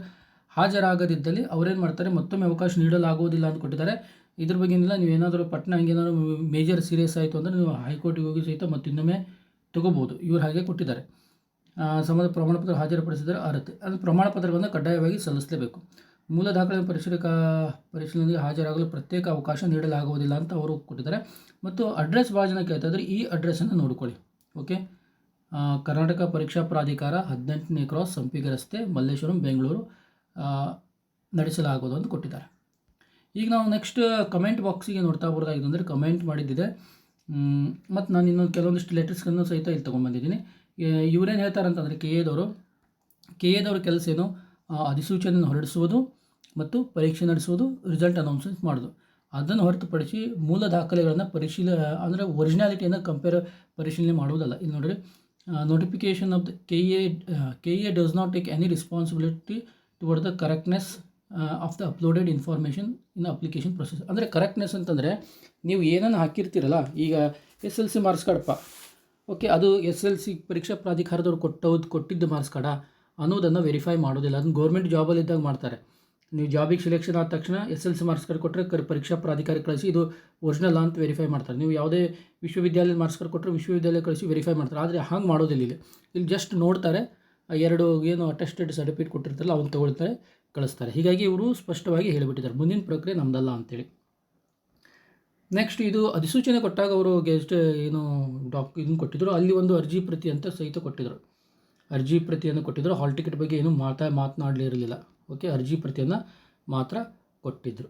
ಹಾಜರಾಗದಿದ್ದಲ್ಲಿ ಅವರೇನು ಮಾಡ್ತಾರೆ, ಮತ್ತೊಮ್ಮೆ ಅವಕಾಶ ನೀಡಲಾಗುವುದಿಲ್ಲ ಅಂತ ಕೊಟ್ಟಿದ್ದಾರೆ. ಇದ್ರ ಬಗ್ಗೆ ಏನಿಲ್ಲ ನೀವು ಏನಾದರೂ ಪಟ್ನಾ ಹಂಗೇನಾದ್ರು ಮೇಜರ್ ಸೀರಿಯಸ್ ಆಯಿತು ಅಂದರೆ ನೀವು ಹೈಕೋರ್ಟಿಗೆ ಹೋಗಿ ಸಹಿತ ಮತ್ತು ಇನ್ನೊಮ್ಮೆ ತಗೋಬೋದು ಇವರು ಹಾಗೆ ಕೊಟ್ಟಿದ್ದಾರೆ. ಸಂಬಂಧ ಪ್ರಮಾಣ ಪತ್ರ ಹಾಜರುಪಡಿಸಿದರೆ ಅರ್ಹತೆ ಅದು ಪ್ರಮಾಣ ಪತ್ರಗಳನ್ನು ಕಡ್ಡಾಯವಾಗಿ ಸಲ್ಲಿಸಲೇಬೇಕು. ಮೂಲ ದಾಖಲೆ ಪರಿಶೀಲಕ ಪರಿಶೀಲನೆಗೆ ಹಾಜರಾಗಲು ಪ್ರತ್ಯೇಕ ಅವಕಾಶ ನೀಡಲಾಗುವುದಿಲ್ಲ ಅಂತ ಅವರು ಕೊಟ್ಟಿದ್ದಾರೆ. ಮತ್ತು ಅಡ್ರೆಸ್ ಭಾಳ ಜನ ಕೇಳ್ತಾ ಈ ಅಡ್ರೆಸ್ಸನ್ನು ನೋಡ್ಕೊಳ್ಳಿ. ಓಕೆ? ಕರ್ನಾಟಕ ಪರೀಕ್ಷಾ ಪ್ರಾಧಿಕಾರ ಹದಿನೆಂಟನೇ ಕ್ರಾಸ್ ಸಂಪಿಗೆ ರಸ್ತೆ, ಮಲ್ಲೇಶ್ವರಂ, ಬೆಂಗಳೂರು ನಡೆಸಲಾಗುವುದು ಅಂತ ಕೊಟ್ಟಿದ್ದಾರೆ. ಈಗ ನಾವು ನೆಕ್ಸ್ಟ್ ಕಮೆಂಟ್ ಬಾಕ್ಸಿಗೆ ನೋಡ್ತಾ ಬರೋದಾಗಿದೆ ಅಂದರೆ ಕಮೆಂಟ್ ಮಾಡಿದ್ದಿದೆ. ಮತ್ತು ನಾನು ಇನ್ನೊಂದು ಕೆಲವೊಂದಿಷ್ಟು ಲೆಟರ್ಸ್ಗಳನ್ನು ಸಹಿತ ಇಲ್ಲಿ ತೊಗೊಂಡ್ಬಂದಿದ್ದೀನಿ. ಇವರೇನು ಹೇಳ್ತಾರೆ ಅಂತಂದರೆ ಕೆ ಎದವರು ಕೆ ಎದವ್ರ ಕೆಲಸ ಏನು? ಅಧಿಸೂಚನೆಯನ್ನು ಹೊರಡಿಸುವುದು ಮತ್ತು ಪರೀಕ್ಷೆ ನಡೆಸುವುದು ರಿಸಲ್ಟ್ ಅನೌನ್ಸ್ಮೆಂಟ್ ಮಾಡೋದು ಅದನ್ನು ಹೊರತುಪಡಿಸಿ ಮೂಲ ದಾಖಲೆಗಳನ್ನು ಪರಿಶೀಲ, ಅಂದರೆ ಒರಿಜಿನಾಲಿಟಿಯನ್ನು ಕಂಪೇರ್ ಪರಿಶೀಲನೆ ಮಾಡುವುದಲ್ಲ. ಇಲ್ಲಿ ನೋಡಿರಿ notification of the K A K A does not take any responsibility toward the correctness of the uploaded information in application process ಅಂದರೆ ಕರೆಕ್ಟ್ನೆಸ್ ಅಂತಂದರೆ ನೀವು ಏನನ್ನು ಹಾಕಿರ್ತೀರಲ್ಲ, ಈಗ ಎಸ್ ಎಲ್ ಸಿ ಮಾರ್ಕ್ಸ್ ಕಾರ್ಡಪ್ಪ ಓಕೆ ಅದು ಎಸ್ ಎಲ್ ಸಿ ಪರೀಕ್ಷಾ ಪ್ರಾಧಿಕಾರದವ್ರು ಕೊಟ್ಟವ್ದು ಕೊಟ್ಟಿದ್ದು ಮಾರ್ಕ್ಸ್ ಕಾರ್ಡ ಅನ್ನೋದನ್ನು ವೆರಿಫೈ ಮಾಡೋದಿಲ್ಲ. ಅದನ್ನು ಗೌರ್ಮೆಂಟ್ ಜಾಬಲ್ಲಿ ಇದ್ದಾಗ ಮಾಡ್ತಾರೆ. ನೀವು ಜಾಬಿಗೆ ಸೆಲೆಕ್ಷನ್ ಆದ ತಕ್ಷಣ S L C marks card ಕೊಟ್ಟರೆ ಕರ್, ಪರೀಕ್ಷಾ ಪ್ರಾಧಿಕಾರ ಕಳಿಸಿ ಇದು ಒರಿಜಿನಲ್ ಅಂತ ವೆರಿಫೈ ಮಾಡ್ತಾರೆ. ನೀವು ಯಾವುದೇ ವಿಶ್ವವಿದ್ಯಾಲಯದ ಮಾರ್ಕ್ಸ್ ಕಾರ್ಡ್ ಕೊಟ್ಟರೆ ವಿಶ್ವವಿದ್ಯಾಲಯ ಕಳಿಸಿ ವೆರಿಫೈ ಮಾಡ್ತಾರೆ. ಆದರೆ ಹಂಗೆ ಮಾಡೋದಿಲ್ಲ ಇಲ್ಲಿ. ಜಸ್ಟ್ ನೋಡ್ತಾರೆ ಎರಡು ಏನು ಅಟೆಸ್ಟೆಡ್ ಸರ್ಟಿಫಿಕೇಟ್ ಕೊಟ್ಟಿರ್ತಾರಲ್ಲ ಅವನ್ನ ತೊಗೊಳ್ತಾರೆ. ಕಳಿಸ್ತಾರೆ. ಹೀಗಾಗಿ ಇವರು ಸ್ಪಷ್ಟವಾಗಿ ಹೇಳಿಬಿಟ್ಟಿದ್ದಾರೆ. ಮುಂದಿನ ಪ್ರಕ್ರಿಯೆ ನಮ್ಮದಲ್ಲ ಅಂತೇಳಿ. ನೆಕ್ಸ್ಟ್ ಇದು ಅಧಿಸೂಚನೆ ಕೊಟ್ಟಾಗ ಅವರು ಗೆಸ್ಟ್ ಏನು ಡಾಕ್ ಇದನ್ನು ಕೊಟ್ಟಿದ್ದರು ಅಲ್ಲಿ ಒಂದು ಅರ್ಜಿ ಪ್ರತಿ ಅಂತ ಸಹಿತ ಕೊಟ್ಟಿದ್ದರು ಅರ್ಜಿ ಪ್ರತಿಯನ್ನು ಕೊಟ್ಟಿದ್ದರು ಹಾಲ್ ಟಿಕೆಟ್ ಬಗ್ಗೆ ಏನು ಮಾತಾ ಮಾತನಾಡಲಿರಲಿಲ್ಲ. ಓಕೆ ಅರ್ಜಿ ಪ್ರತಿಯನ್ನು ಮಾತ್ರ ಕೊಟ್ಟಿದ್ದರು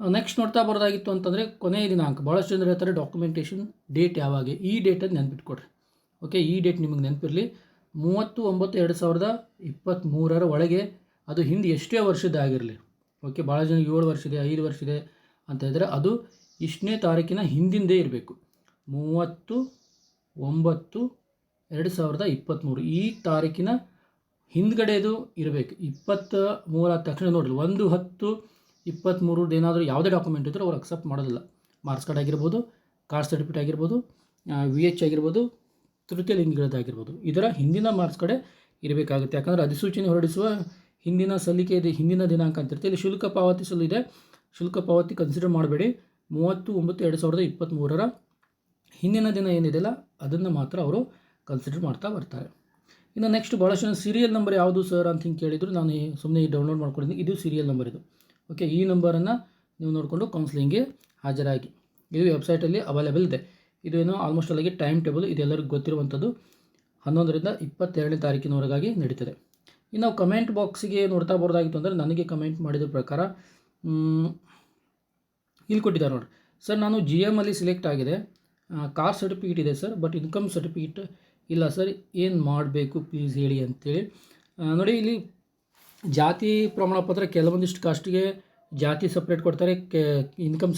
ನೆಕ್ಸ್ಟ್ ನೋಡ್ತಾ ಬರೋದಾಗಿತ್ತು ಅಂತಂದರೆ ಕೊನೆಯ ದಿನಾಂಕ. ಭಾಳಷ್ಟು ಜನರು ಹೇಳ್ತಾರೆ ಡಾಕ್ಯುಮೆಂಟೇಷನ್ ಡೇಟ್ ಯಾವಾಗ? ಈ ಡೇಟನ್ನು ನೆನ್ಪಿಟ್ಕೊಡ್ರಿ. ಓಕೆ ಈ ಡೇಟ್ ನಿಮಗೆ ನೆನಪಿರಲಿ. ಮೂವತ್ತು ಒಂಬತ್ತು ಎರಡು ಸಾವಿರದ ಇಪ್ಪತ್ತ್ಮೂರರ ಒಳಗೆ ಅದು ಹಿಂದೆ ಎಷ್ಟೇ ವರ್ಷದ್ದಾಗಿರಲಿ ಓಕೆ ಭಾಳ ಜನ ಏಳು ವರ್ಷ ಇದೆ ಐದು ವರ್ಷ ಇದೆ ಅಂತ ಇದ್ದರೆ ಅದು ಇಷ್ಟನೇ ತಾರೀಕಿನ ಹಿಂದಿಂದೇ ಇರಬೇಕು. ಮೂವತ್ತು, ಒಂಬತ್ತು, ಎರಡು ಸಾವಿರದ ಇಪ್ಪತ್ತ್ಮೂರು ಈ ತಾರೀಕಿನ ಹಿಂದ್ಗಡೆದು ಇರಬೇಕು. ಇಪ್ಪತ್ತ ಮೂರ ತಕ್ಷಣ ನೋಡಿರಿ, ಒಂದು ಹತ್ತು ಇಪ್ಪತ್ತ್ಮೂರದ್ದು ಏನಾದರೂ ಯಾವುದೇ ಡಾಕ್ಯುಮೆಂಟ್ ಇದ್ದರೂ ಅವ್ರು ಅಕ್ಸೆಪ್ಟ್ ಮಾಡೋದಿಲ್ಲ. ಮಾರ್ಕ್ಸ್ ಕಾರ್ಡ್ ಆಗಿರ್ಬೋದು ಕಾಸ್ಟ್ ಸರ್ಟಿಫಿಕೇಟ್ ಆಗಿರ್ಬೋದು ವಿ ಎಚ್ ಆಗಿರ್ಬೋದು, ತೃತೀಯ ಲಿಂಗಿಗಳದ್ದಾಗಿರ್ಬೋದು ಇದರ ಹಿಂದಿನ ಮಾರ್ಕ್ಸ್ ಕಡೆ ಇರಬೇಕಾಗುತ್ತೆ. ಯಾಕಂದರೆ ಅಧಿಸೂಚನೆ ಹೊರಡಿಸುವ ಹಿಂದಿನ ಸಲ್ಲಿಕೆ ಇದೆ, ಹಿಂದಿನ ದಿನಾಂಕ ಅಂತ ಇರ್ತೀವಿ ಇಲ್ಲಿ ಶುಲ್ಕ ಪಾವತಿಸಲು ಇದೆ. ಶುಲ್ಕ ಪಾವತಿ ಕನ್ಸಿಡರ್ ಮಾಡಬೇಡಿ. ಮೂವತ್ತು, ಒಂಬತ್ತು, ಎರಡು ಸಾವಿರದ ಇಪ್ಪತ್ತ್ಮೂರರ ಹಿಂದಿನ ದಿನ ಏನಿದೆಯಲ್ಲ ಅದನ್ನು ಮಾತ್ರ ಅವರು ಕನ್ಸಿಡರ್ ಮಾಡ್ತಾ ಬರ್ತಾರೆ. ಇನ್ನು ನೆಕ್ಸ್ಟ್ ಭಾಳಷ್ಟು ಸೀರಿಯಲ್ ನಂಬರ್ ಯಾವುದು ಸರ್ ಅಂತ ಹಿಂಗೆ ಕೇಳಿದ್ರು, ನಾನು ಸುಮ್ಮನೆ ಡೌನ್ಲೋಡ್ ಮಾಡ್ಕೊಂಡಿದ್ದೀನಿ. ಇದು ಸೀರಿಯಲ್ ನಂಬರ್ ಇದು. ಓಕೆ ಈ ನಂಬರನ್ನು ನೀವು ನೋಡಿಕೊಂಡು ಕೌನ್ಸಿಲಿಂಗ್ಗೆ ಹಾಜರಾಗಿ. ಇದು ವೆಬ್ಸೈಟಲ್ಲಿ ಅವೈಲೇಬಲ್ ಇದೆ. ಇದು ಏನೋ ಆಲ್ಮೋಸ್ಟ್ ಅಲ್ಲಿಗೆ ಟೈಮ್ ಟೇಬಲ್ ಇದೆಲ್ಲರಿಗೂ ಗೊತ್ತಿರುವಂಥದ್ದು ಹನ್ನೊಂದರಿಂದ ಇಪ್ಪತ್ತೆರಡನೇ ತಾರೀಕಿನವರೆಗಾಗಿ ನಡೀತದೆ. ಇನ್ನು ಕಮೆಂಟ್ ಬಾಕ್ಸಿಗೆ ನೋಡ್ತಾ ಬರೋದಾಗಿತ್ತು ಅಂದರೆ ನನಗೆ ಕಮೆಂಟ್ ಮಾಡಿದ ಪ್ರಕಾರ ಇಲ್ಲಿ ಕೊಟ್ಟಿದ್ದಾರೆ ನೋಡಿ ಸರ್, ನಾನು ಜಿ ಎಮಲ್ಲಿ ಸಿಲೆಕ್ಟ್ ಆಗಿದೆ. ಕಾರ್ ಸರ್ಟಿಫಿಕೇಟ್ ಇದೆ ಸರ್ ಬಟ್ ಇನ್ಕಮ್ ಸರ್ಟಿಫಿಕೇಟ್ ಇಲ್ಲ ಸರ್. ಏನು ಮಾಡಬೇಕು ಪ್ಲೀಸ್ ಹೇಳಿ ಅಂತೇಳಿ. ನೋಡಿ, ಇಲ್ಲಿ ಜಾತಿ ಪ್ರಮಾಣ ಪತ್ರ ಕೆಲವೊಂದಿಷ್ಟು ಕಾಸ್ಟಿಗೆ ಜಾತಿ ಸಪ್ರೇಟ್ ಕೊಡ್ತಾರೆ ಇನ್ಕಮ್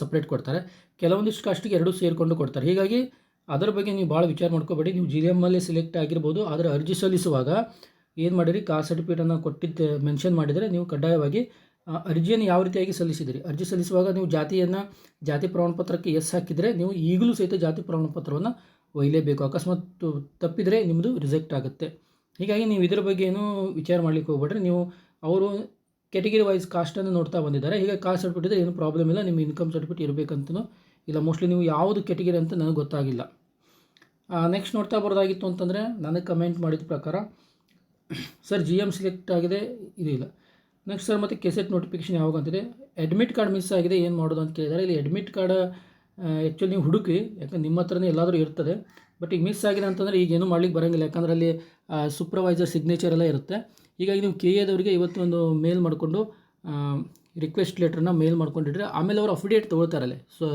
ಸಪ್ರೇಟ್ ಕೊಡ್ತಾರೆ. ಕೆಲವೊಂದಿಷ್ಟು ಕಾಸ್ಟಿಗೆ ಎರಡೂ ಸೇರಿಕೊಂಡು ಕೊಡ್ತಾರೆ. ಹೀಗಾಗಿ ಅದರ ಬಗ್ಗೆ ನೀವು ಭಾಳ ವಿಚಾರ ಮಾಡ್ಕೋಬೇಡಿ. ನೀವು ಜಿ ಎಮ್ಮಲ್ಲಿ ಸಿಲೆಕ್ಟ್ ಆಗಿರ್ಬೋದು, ಆದರೆ ಅರ್ಜಿ ಸಲ್ಲಿಸುವಾಗ ಏನು ಮಾಡಿರಿ? ಕಾಸ್ಟ್ ಸರ್ಟಿಫಿಕೇಟನ್ನು ಕೊಟ್ಟಿದ್ದು ಮೆನ್ಷನ್ ಮಾಡಿದರೆ ನೀವು ಕಡ್ಡಾಯವಾಗಿ ಅರ್ಜಿಯನ್ನು ಯಾವ ರೀತಿಯಾಗಿ ಸಲ್ಲಿಸಿದಿರಿ? ಅರ್ಜಿ ಸಲ್ಲಿಸುವಾಗ ನೀವು ಜಾತಿಯನ್ನು, ಜಾತಿ ಪ್ರಮಾಣಪತ್ರಕ್ಕೆ ಎಸ್ ಹಾಕಿದರೆ ನೀವು ಈಗಲೂ ಸಹಿತ ಜಾತಿ ಪ್ರಮಾಣಪತ್ರವನ್ನು ಒಯ್ಯಲೇಬೇಕು ಅಕಸ್ಮಾತ್ ತಪ್ಪಿದರೆ ನಿಮ್ಮದು ರಿಜೆಕ್ಟ್ ಆಗುತ್ತೆ. ಹೀಗಾಗಿ ನೀವು ಇದರ ಬಗ್ಗೆ ಏನೂ ವಿಚಾರ ಮಾಡಲಿಕ್ಕೆ ಹೋಗ್ಬೇಡ್ರಿ. ನೀವು ಅವರು ಕ್ಯಾಟಗರಿ ವೈಸ್ ಕಾಸ್ಟನ್ನು ನೋಡ್ತಾ ಬಂದಿದ್ದಾರೆ. ಹೀಗೆ ಕಾಸ್ಟ್ ಸರ್ಟಿಫಿಕೇಟ್ ಏನು ಪ್ರಾಬ್ಲಮ್ ಇಲ್ಲ. ನಿಮ್ಮ ಇನ್ಕಮ್ ಸರ್ಟಿಫಿಕೇಟ್ ಇರಬೇಕಂತನೂ ಇಲ್ಲ. ಮೋಸ್ಟ್ಲಿ ನೀವು ಯಾವುದು ಕ್ಯಾಟಗರಿ ಅಂತ ನನಗೆ ಗೊತ್ತಾಗಿಲ್ಲ. ನೆಕ್ಸ್ಟ್ ನೋಡ್ತಾ ಬರೋದಾಗಿತ್ತು ಅಂತಂದರೆ ನನಗೆ ಕಮೆಂಟ್ ಮಾಡಿದ ಪ್ರಕಾರ ಸರ್ ಜಿ ಎಂ ಸಿಲೆಕ್ಟ್ ಆಗಿದೆ, ಇದು ಇಲ್ಲ. ನೆಕ್ಸ್ಟ್ ಸರ್, ಮತ್ತು ಕೆಸೆಟ್ ನೋಟಿಫಿಕೇಶನ್ ಯಾವಾಗ ಅಂತಿದೆ? ಅಡ್ಮಿಟ್ ಕಾರ್ಡ್ ಮಿಸ್ ಆಗಿದೆ, ಏನು ಮಾಡೋದು ಅಂತ ಕೇಳಿದ್ದಾರೆ ಇಲ್ಲಿ ಅಡ್ಮಿಟ್ ಕಾರ್ಡ್ ಆ್ಯಕ್ಚುಲಿ ನೀವು ಹುಡುಕಿ ಯಾಕಂದ್ರೆ ನಿಮ್ಮ ಹತ್ರನೇ ಎಲ್ಲಾದರೂ ಇರ್ತದೆ. ಬಟ್ ಈಗ ಮಿಸ್ ಆಗಿದೆ ಅಂತಂದರೆ ಈಗ ಏನೂ ಮಾಡ್ಲಿಕ್ಕೆ ಬರೋಂಗಿಲ್ಲ. ಯಾಕಂದ್ರೆ ಅಲ್ಲಿ ಸೂಪರ್ವೈಸರ್ ಸಿಗ್ನೇಚರ್ ಎಲ್ಲ ಇರುತ್ತೆ. ಹೀಗಾಗಿ ನೀವು ಕೆ ಎದವರಿಗೆ ಇವತ್ತು ಒಂದು ಮೇಲ್ ಮಾಡಿಕೊಂಡು ರಿಕ್ವೆಸ್ಟ್ ಲೆಟ್ರನ್ನ ಮೇಲ್ ಮಾಡ್ಕೊಂಡಿಟ್ರೆ ಆಮೇಲೆ ಅವರು ಅಫಿಡೇಟ್ ತೊಗೊಳ್ತಾರಲ್ಲೇ. ಸೊ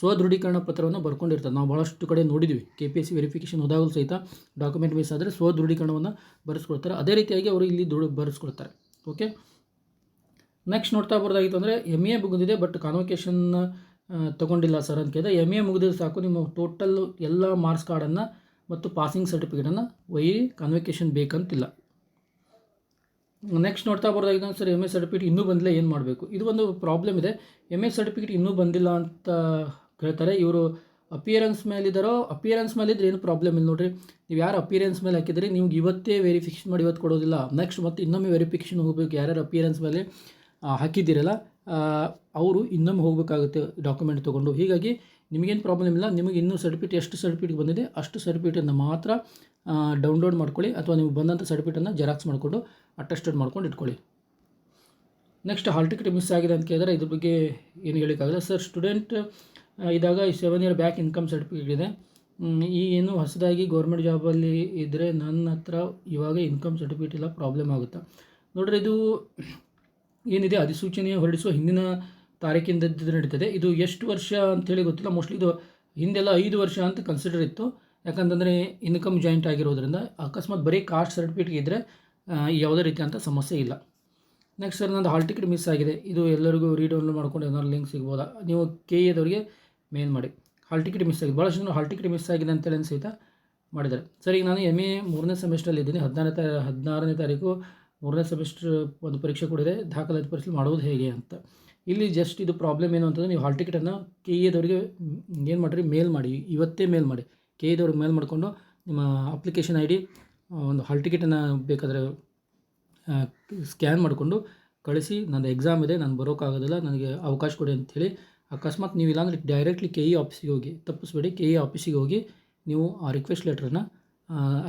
ಸ್ವದೃಢೀಕರಣ ಪತ್ರವನ್ನು ಬರ್ಕೊಂಡಿರ್ತಾರೆ ನಾವು ಭಾಳಷ್ಟು ಕಡೆ ನೋಡಿದ್ವಿ. K P S C verification ಹೋದಾಗಲೂ ಸಹಿತ ಡಾಕ್ಯುಮೆಂಟ್ ಮಿಸ್ ಆದರೆ ಸ್ವದೃಢೀಕರಣವನ್ನು ಬರೆಸ್ಕೊಳ್ತಾರೆ ಅದೇ ರೀತಿಯಾಗಿ ಅವರು ಇಲ್ಲಿ ದುಡ್ಡು ಬರೆಸ್ಕೊಳ್ತಾರೆ ಓಕೆ ನೆಕ್ಸ್ಟ್ ನೋಡ್ತಾ ಬರೋದಾಗಿತ್ತು ಅಂದರೆ ಎಂ ಎ ಮುಗಿದಿದೆ ಬಟ್ ಕಾನ್ವೊಕೇಶನ್ ತೊಗೊಂಡಿಲ್ಲ ಸರ್ ಅಂತ ಕೇಳಿದ್ರೆ ಎಂ ಎ ಮುಗಿದ್ರೆ ಸಾಕು. ನಿಮ್ಮ ಟೋಟಲ್ ಎಲ್ಲ ಮಾರ್ಕ್ಸ್ ಕಾರ್ಡನ್ನು ಮತ್ತು ಪಾಸಿಂಗ್ ಸರ್ಟಿಫಿಕೇಟನ್ನು ಒಯ್ಯಿ ಕಾನ್ವೊಕೇಶನ್ ಬೇಕಂತಿಲ್ಲ. ನೆಕ್ಸ್ಟ್ ನೋಡ್ತಾ ಬರೋದಾಗಿದೆ ಸರ್ ಎಂ ಎ ಸರ್ಟಿಫಿಕೇಟ್ ಇನ್ನೂ ಬಂದಿಲ್ಲ, ಏನು ಮಾಡಬೇಕು? ಇದು ಒಂದು ಪ್ರಾಬ್ಲಮ್ ಇದೆ. ಎಂ ಎ ಸರ್ಟಿಫಿಕೇಟ್ ಇನ್ನೂ ಬಂದಿಲ್ಲ ಅಂತ ಹೇಳ್ತಾರೆ ಇವರು ಅಪಿಯರೆನ್ಸ್ ಮೇಲಿದ್ದಾರೋ ಅಪಿಯರೆನ್ಸ್ ಮೇಲಿದ್ರೆ ಏನು ಪ್ರಾಬ್ಲಮ್ ಇಲ್ಲ ನೋಡಿರಿ. ನೀವು ಯಾರು ಅಪಿಯರೆನ್ಸ್ ಮೇಲೆ ಹಾಕಿದ್ರಿ, ನಿಮ್ಗೆ ಇವತ್ತೇ ವೆರಿಫಿಕೇಷನ್ ಮಾಡಿ ಇವತ್ತು ಕೊಡೋದಿಲ್ಲ. ನೆಕ್ಸ್ಟ್ ಮತ್ತೆ ಇನ್ನೊಮ್ಮೆ ವೆರಿಫಿಕೇಷನ್ ಹೋಗಬೇಕು, ಯಾರ್ಯಾರು ಅಪಿಯರೆನ್ಸ್ ಮೇಲೆ ಹಾಕಿದ್ದೀರಲ್ಲ ಅವರು ಇನ್ನೊಮ್ಮೆ ಹೋಗಬೇಕಾಗುತ್ತೆ ಡಾಕ್ಯುಮೆಂಟ್ ತೊಗೊಂಡು. ಹೀಗಾಗಿ ನಿಮಗೇನು ಪ್ರಾಬ್ಲಮ್ ಇಲ್ಲ, ನಿಮಗೆ ಇನ್ನೂ ಸರ್ಟಿಫಿಕೇಟ್ ಎಷ್ಟು ಸರ್ಟಿಫಿಕೇಟ್ ಬಂದಿದೆ, ಅಷ್ಟು ಸರ್ಟಿಫಿಕೇಟನ್ನು ಮಾತ್ರ ಡೌನ್ಲೋಡ್ ಮಾಡ್ಕೊಳ್ಳಿ, ಅಥವಾ ನೀವು ಬಂದಂಥ ಸರ್ಟಿಫಿಕೇಟನ್ನು ಜೆರಾಕ್ಸ್ ಮಾಡಿಕೊಂಡು ಅಟೆಸ್ಟೆಡ್ ಮಾಡ್ಕೊಂಡು ಇಟ್ಕೊಳ್ಳಿ. ನೆಕ್ಸ್ಟ್ ಹಾಲ್ ಟಿಕೆಟ್ ಮಿಸ್ ಆಗಿದೆ ಅಂತ ಕೇಳಿದ್ರೆ ಇದ್ರ ಬಗ್ಗೆ ಏನು ಹೇಳೋಕ್ಕಾಗಲ್ಲ. ಸರ್ ಸ್ಟೂಡೆಂಟ್ ಇದ್ದಾಗ ಈ seven year back income certificate ಇದೆ. ಈ ಏನು ಹೊಸದಾಗಿ ಗೌರ್ಮೆಂಟ್ ಜಾಬಲ್ಲಿ ಇದ್ದರೆ ನನ್ನ ಹತ್ರ ಇವಾಗ ಇನ್ಕಮ್ ಸರ್ಟಿಫಿಕೇಟ್ ಇಲ್ಲ ಪ್ರಾಬ್ಲಮ್ ಆಗುತ್ತೆ? ನೋಡ್ರಿ, ಇದು ಏನಿದೆ? ಅಧಿಸೂಚನೆ ಹೊರಡಿಸುವ ಹಿಂದಿನ ತಾರೀಕಿಂದ ನಡೀತದೆ. ಇದು ಎಷ್ಟು ವರ್ಷ ಅಂತೇಳಿ ಗೊತ್ತಿಲ್ಲ. ಮೋಸ್ಟ್ಲಿ ಇದು ಹಿಂದೆಲ್ಲ ಐದು ವರ್ಷ ಅಂತ ಕನ್ಸಿಡರ್ ಇತ್ತು. ಯಾಕಂತಂದರೆ ಇನ್ಕಮ್ ಜಾಯಿಂಟ್ ಆಗಿರೋದ್ರಿಂದ ಅಕಸ್ಮಾತ್ ಬರೀ ಕಾಸ್ಟ್ ಸರ್ಟಿಫಿಕೇಟ್ ಇದ್ದರೆ ಯಾವುದೇ ರೀತಿ ಅಂತ ಸಮಸ್ಯೆ ಇಲ್ಲ. ನೆಕ್ಸ್ಟ್ ಸರ್ ನಂದು ಹಾಲ್ ಟಿಕೆಟ್ ಮಿಸ್ ಆಗಿದೆ. ಇದು ಎಲ್ಲರಿಗೂ ರೀಡೌನ್ಲೋಡ್ ಮಾಡ್ಕೊಂಡು ಏನಾದ್ರು ಲಿಂಕ್ ಸಿಗ್ಬೋದಾ? ನೀವು ಕೆ ಎದವರಿಗೆ ಮೇಲ್ ಮಾಡಿ. ಹಾಲ್ ಟಿಕೆಟ್ ಮಿಸ್ ಆಗಿದೆ. ಭಾಳಷ್ಟು ಜನ ಹಾಲ್ ಟಿಕೆಟ್ ಮಿಸ್ ಆಗಿದೆ ಅಂತೇಳಿ ಸಹಿತ ಮಾಡಿದ್ದಾರೆ. ಸರಿ, ಈಗ ನಾನು ಎಂ ಎ ಮೂರನೇ ಸೆಮಿಸ್ಟ್ರಲ್ಲಿ ಇದ್ದೀನಿ. ಹದಿನಾರನೇ ತಾ, ಹದಿನಾರನೇ ತಾರೀಕು ಮೂರನೇ ಸೆಮಿಸ್ಟರ್ ಒಂದು ಪರೀಕ್ಷೆ ಕೊಡಿದೆ ದಾಖಲಾತಿ ಪರೀಕ್ಷೆ ಮಾಡೋದು ಹೇಗೆ ಅಂತ. ಇಲ್ಲಿ ಜಸ್ಟ್ ಇದು ಪ್ರಾಬ್ಲಮ್ ಏನು ಅಂತಂದರೆ ನೀವು ಹಾಲ್ ಟಿಕೆಟನ್ನು ಕೆ ಎದವ್ರಿಗೆ ಏನು ಮಾಡಿರಿ? ಮೇಲ್ ಮಾಡಿ. ಇವತ್ತೇ ಮೇಲ್ ಮಾಡಿ. ಕೆ ಇದವ್ರಿಗೆ ಮೇಲ್ ಮಾಡಿಕೊಂಡು ನಿಮ್ಮ ಅಪ್ಲಿಕೇಶನ್ ಐ ಡಿ ಒಂದು ಹಾಲ್ ಟಿಕೆಟನ್ನು ಬೇಕಾದರೆ ಸ್ಕ್ಯಾನ್ ಮಾಡಿಕೊಂಡು ಕಳಿಸಿ. ನನ್ನ ಎಕ್ಸಾಮ್ ಇದೆ. ನಾನು ಬರೋಕ್ಕಾಗೋದಿಲ್ಲ. ನನಗೆ ಅವಕಾಶ ಕೊಡಿ ಅಂಥೇಳಿ ಅಕಸ್ಮಾತ್ ನೀವು ಇಲ್ಲಾಂದರೆ ಡೈರೆಕ್ಟ್ಲಿ ಕೆ ಇ ಆಫೀಸಿಗೆ ಹೋಗಿ, ತಪ್ಪಿಸ್ಬೇಡಿ ಕೆ ಇ ಆಫೀಸಿಗೆ ಹೋಗಿ ನೀವು ಆ ರಿಕ್ವೆಸ್ಟ್ ಲೆಟ್ರನ್ನು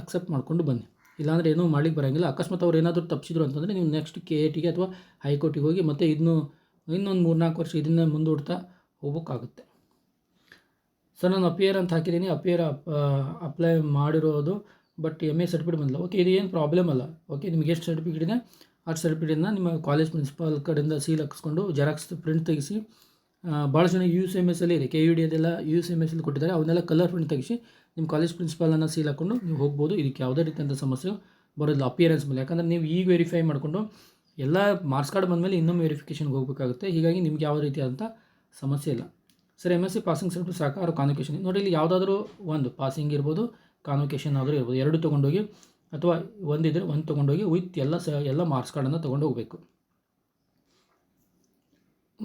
ಅಕ್ಸೆಪ್ಟ್ ಮಾಡ್ಕೊಂಡು ಬನ್ನಿ. ಇಲ್ಲಾಂದರೆ ಏನೂ ಮಾಡ್ಲಿಕ್ಕೆ ಬರೋಂಗಿಲ್ಲ. ಅಕಸ್ಮಾತ್ ಅವ್ರು ಏನಾದರೂ ತಪ್ಪಿಸಿದ್ರು ಅಂತಂದರೆ ನೀವು ನೆಕ್ಸ್ಟ್ ಕೆ ಎ ಟಿಗೆ ಅಥವಾ ಹೈಕೋರ್ಟಿಗೆ ಹೋಗಿ ಮತ್ತೆ ಇದನ್ನು ಇನ್ನೊಂದು ಮೂರ್ನಾಲ್ಕು ವರ್ಷ ಇದನ್ನೇ ಮುಂದೂಡ್ತಾ ಹೋಗೋಕ್ಕಾಗುತ್ತೆ. ಸರ್ ನಾನು ಅಪಿಯರ್ ಅಂತ ಹಾಕಿದ್ದೀನಿ. ಅಪಿಯರ್ ಅಪ್ಲೈ ಮಾಡಿರೋದು ಬಟ್ ಎಂ ಎ ಸರ್ಟಿಫಿಕೇಟ್ ಬಂದಿಲ್ಲ. ಓಕೆ ಇದು ಏನು ಪ್ರಾಬ್ಲಮ್ ಅಲ್ಲ. ಓಕೆ ನಿಮಗೆ ಎಷ್ಟು ಸರ್ಟಿಫಿಕೇಟ್ ಇದೆ? ಆ ಸರ್ಟಿಫಿಕೇಟನ್ನ ನಿಮ್ಮ ಕಾಲೇಜ್ ಪ್ರಿನ್ಸಿಪಾಲ್ ಕಡೆಯಿಂದ ಸೀಲ್ ಹಾಕಿಸ್ಕೊಂಡು ಜೆರಾಕ್ಸ್ ಪ್ರಿಂಟ್ ತೆಗಿಸಿ ಭಾಳ ಜನ ಯು ಸಿ ಎಂ ಎಸ್ ಅಲ್ಲಿ ಇದೆ. ಕೆ ಯು ಡಿ ಅದೆಲ್ಲ ಯು ಸಿ ಎಂ ಎಸ್ ಅಲ್ಲಿ ಕೊಟ್ಟಿದ್ದಾರೆ. ಅವನ್ನೆಲ್ಲ ಕಲರ್ ಪ್ರಿಂಟ್ ತೆಗಿಸಿ ನಿಮ್ಮ ಕಾಲೇಜ್ ಪ್ರಿನ್ಸಿಪಾಲನ್ನು ಸೀಲ್ ಹಾಕ್ಕೊಂಡು ನೀವು ಹೋಗ್ಬೋದು. ಇದಕ್ಕೆ ಯಾವುದೇ ರೀತಿಯಂಥ ಸಮಸ್ಯೆ ಬರೋದಿಲ್ಲ ಅಪಿಯರೆನ್ಸ್ ಮೇಲೆ. ಯಾಕಂದರೆ ನೀವು ಈಗ ವೆರಿಫೈ ಮಾಡಿಕೊಂಡು ಎಲ್ಲ ಮಾರ್ಕ್ಸ್ ಕಾರ್ಡ್ ಬಂದಮೇಲೆ ಇನ್ನೊಮ್ಮೆ ವೆರಿಫಿಕೇಷನ್ಗೆ ಹೋಗಬೇಕಾಗುತ್ತೆ. ಹೀಗಾಗಿ ನಿಮ್ಗೆ ಯಾವ ರೀತಿಯಾದಂಥ ಸಮಸ್ಯೆ ಇಲ್ಲ. Sir M S C passing certificate ಸಾಕಾರು convocation ನೋಡಿ, ಇಲ್ಲಿ ಯಾವುದಾದ್ರೂ ಒಂದು ಪಾಸಿಂಗ್ ಇರ್ಬೋದು ಕಾನ್ವೊಕೇಶನ್ ಆದರೂ ಇರ್ಬೋದು. ಎರಡು ತೊಗೊಂಡೋಗಿ ಅಥವಾ ಒಂದಿದ್ರೆ ಒಂದು ತೊಗೊಂಡೋಗಿ ವಿತ್ ಎಲ್ಲ ಸ, ಎಲ್ಲ ಮಾರ್ಕ್ಸ್ ಕಾರ್ಡನ್ನು ತೊಗೊಂಡು ಹೋಗಬೇಕು.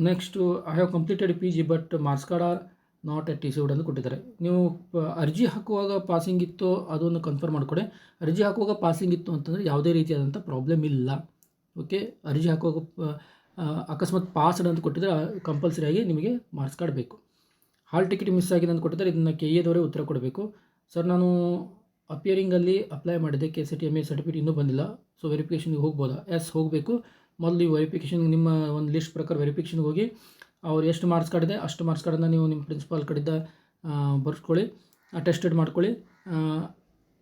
Next I have completed P G but marks card are not at T C ಅಂತ ಕೊಟ್ಟಿದ್ದಾರೆ. ನೀವು ಅರ್ಜಿ ಹಾಕುವಾಗ ಪಾಸಿಂಗ್ ಇತ್ತು ಅದನ್ನು ಕನ್ಫರ್ಮ್ ಮಾಡಿಕೊಡಿ. ಅರ್ಜಿ ಹಾಕುವಾಗ ಪಾಸಿಂಗ್ ಇತ್ತು ಅಂತಂದರೆ ಯಾವುದೇ ರೀತಿಯಾದಂಥ ಪ್ರಾಬ್ಲಮ್ ಇಲ್ಲ. ಓಕೆ ಅರ್ಜಿ ಹಾಕುವಾಗ ಅಕಸ್ಮಾತ್ ಪಾಸ್ಡ್ ಅಂತ ಕೊಟ್ಟಿದ್ರೆ ಕಂಪಲ್ಸರಿಯಾಗಿ ನಿಮಗೆ ಮಾರ್ಕ್ಸ್ ಕಾರ್ಡ್ ಬೇಕು. ಹಾಲ್ ಟಿಕೆಟ್ ಮಿಸ್ ಆಗಿದೆ ಅಂತ ಕೊಟ್ಟಿದ್ದಾರೆ. ಇದನ್ನು ಕೆ ಎದವರೇ ಉತ್ತರ ಕೊಡಬೇಕು. ಸರ್ ನಾನು ಅಪಿಯರಿಂಗಲ್ಲಿ ಅಪ್ಲೈ ಮಾಡಿದ್ದೆ. K C T M A certificate ಇನ್ನೂ ಬಂದಿಲ್ಲ. ಸೊ ವೆರಿಫಿಕೇಷನ್ಗೆ ಹೋಗ್ಬೋದಾ? ಎಸ್ ಹೋಗಬೇಕು. ಮೊದಲು ನೀವು ವೆರಿಫಿಕೇಷನ್ ನಿಮ್ಮ ಒಂದು ಲಿಸ್ಟ್ ಪ್ರಕಾರ ವೆರಿಫಿಕೇಷನ್ಗೆ ಹೋಗಿ ಅವ್ರು ಎಷ್ಟು ಮಾರ್ಕ್ಸ್ ಕಾರ್ಡ್ ಇದೆ, ಅಷ್ಟು ಮಾರ್ಕ್ಸ್ ಕಾರ್ಡನ್ನು ನೀವು ನಿಮ್ಮ ಪ್ರಿನ್ಸಿಪಾಲ್ ಕಡೆಯಿಂದ ಬರ್ಸ್ಕೊಳ್ಳಿ ಅಟೆಸ್ಟೆಡ್ ಮಾಡ್ಕೊಳ್ಳಿ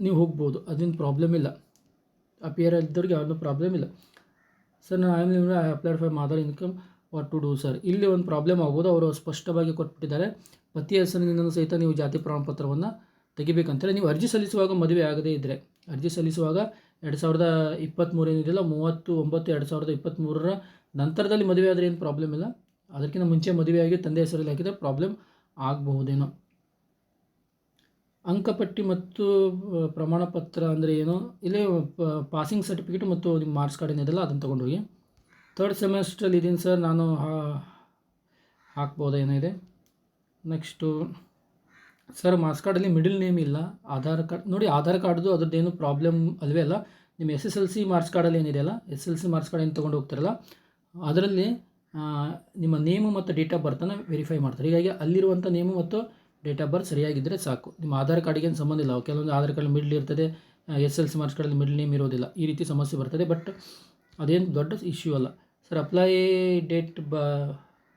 ನೀವು ಹೋಗ್ಬೋದು. ಅದೇನು ಪ್ರಾಬ್ಲಮ್ ಇಲ್ಲ. ಅಪಿಯರ್ ಇದ್ದವ್ರಿಗೆ ಯಾವುದೂ ಪ್ರಾಬ್ಲಮ್ ಇಲ್ಲ. ಸರ್ ನಾನು ಆಮೇಲೆ am I applied for mother income what to do sir ಇಲ್ಲಿ ಒಂದು ಪ್ರಾಬ್ಲಮ್ ಆಗ್ಬೋದು. ಅವರು ಸ್ಪಷ್ಟವಾಗಿ ಕೊಟ್ಬಿಟ್ಟಿದ್ದಾರೆ. ಪತಿ ಹೆಸರಿನಿಂದ ಸಹಿತ ನೀವು ಜಾತಿ ಪ್ರಮಾಣಪತ್ರವನ್ನು ತೆಗಿಬೇಕಂತೇಳಿ ನೀವು ಅರ್ಜಿ ಸಲ್ಲಿಸುವಾಗ ಮದುವೆ ಆಗದೇ ಇದ್ದರೆ ಅರ್ಜಿ ಸಲ್ಲಿಸುವಾಗ ಎರಡು ಸಾವಿರದ ಇಪ್ಪತ್ತ್ಮೂರು ಏನಿದೆಯಲ್ಲ, ಮೂವತ್ತು ಒಂಬತ್ತು, ಎರಡು ಸಾವಿರದ ಇಪ್ಪತ್ತ್ಮೂರರ ನಂತರದಲ್ಲಿ ಮದುವೆ ಆದರೆ ಏನು ಪ್ರಾಬ್ಲಮ್ ಇಲ್ಲ? ಅದಕ್ಕಿಂತ ಮುಂಚೆ ಮದುವೆಯಾಗಿ ತಂದೆ ಹೆಸರಲ್ಲಿ ಹಾಕಿದರೆ ಪ್ರಾಬ್ಲಮ್ ಆಗಬಹುದೇನೋ. ಅಂಕಪಟ್ಟಿ ಮತ್ತು ಪ್ರಮಾಣ ಪತ್ರ ಅಂದರೆ ಏನು? ಇಲ್ಲಿ ಪಾಸಿಂಗ್ ಸರ್ಟಿಫಿಕೇಟ್ ಮತ್ತು ನಿಮ್ಮ ಮಾರ್ಕ್ಸ್ ಕಾರ್ಡ್ ಏನಿದೆಲ್ಲ ಅದನ್ನು ತೊಗೊಂಡೋಗಿ ಥರ್ಡ್ ಸೆಮೆಸ್ಟ್ರಲ್ಲಿ ಇದ್ದೀನಿ ಸರ್, ನಾನು ಹಾ- ಇದೆ. ನೆಕ್ಸ್ಟು ಸರ್, ಮಾರ್ಕ್ಸ್ ಕಾರ್ಡಲ್ಲಿ ಮಿಡಲ್ ನೇಮ್ ಇಲ್ಲ, ಆಧಾರ್ ಕಾರ್ಡ್ ನೋಡಿ ಆಧಾರ್ ಕಾರ್ಡ್ದು ಅದ್ರದ್ದೇನು ಪ್ರಾಬ್ಲಮ್ ಅಲ್ವೇ ಅಲ್ಲ, ನಿಮ್ಮ S S L C marks ಕಾರ್ಡಲ್ಲಿ ಏನಿದೆಯಲ್ಲ S L C marks card ಏನು ತೊಗೊಂಡು ಹೋಗ್ತಾರಲ್ಲ, ಅದರಲ್ಲಿ ನಿಮ್ಮ ನೇಮು ಮತ್ತು ಡೇಟ್ ಆಫ್ ಬರ್ತನ್ನು ವೆರಿಫೈ ಮಾಡ್ತಾರೆ. ಹೀಗಾಗಿ ಅಲ್ಲಿರುವಂಥ ನೇಮು ಮತ್ತು ಡೇಟ್ ಆಫ್ ಬರ್ತ್ ಸರಿಯಾಗಿದ್ದರೆ ಸಾಕು. ನಿಮ್ಮ ಆಧಾರ್ ಕಾರ್ಡಿಗೆ ಏನು ಸಂಬಂಧ ಇಲ್ಲ, ಕೆಲವೊಂದು ಆಧಾರ್ ಕಾರ್ಡ್ ಮಿಡ್ಲ್ ಇರ್ತದೆ ಎಸ್ ಎಲ್ ಸಿ ಮಾರ್ಕ್ಸ್ ಕಾರ್ಡಲ್ಲಿ ಮಿಡ್ಲ್ ನೇಮ್ ಇರೋದಿಲ್ಲ, ಈ ರೀತಿ ಸಮಸ್ಯೆ ಬರ್ತದೆ, ಬಟ್ ಅದೇನು ದೊಡ್ಡ ಇಶ್ಯೂ ಅಲ್ಲ. ಸರ್, ಅಪ್ಲೈ ಡೇಟ್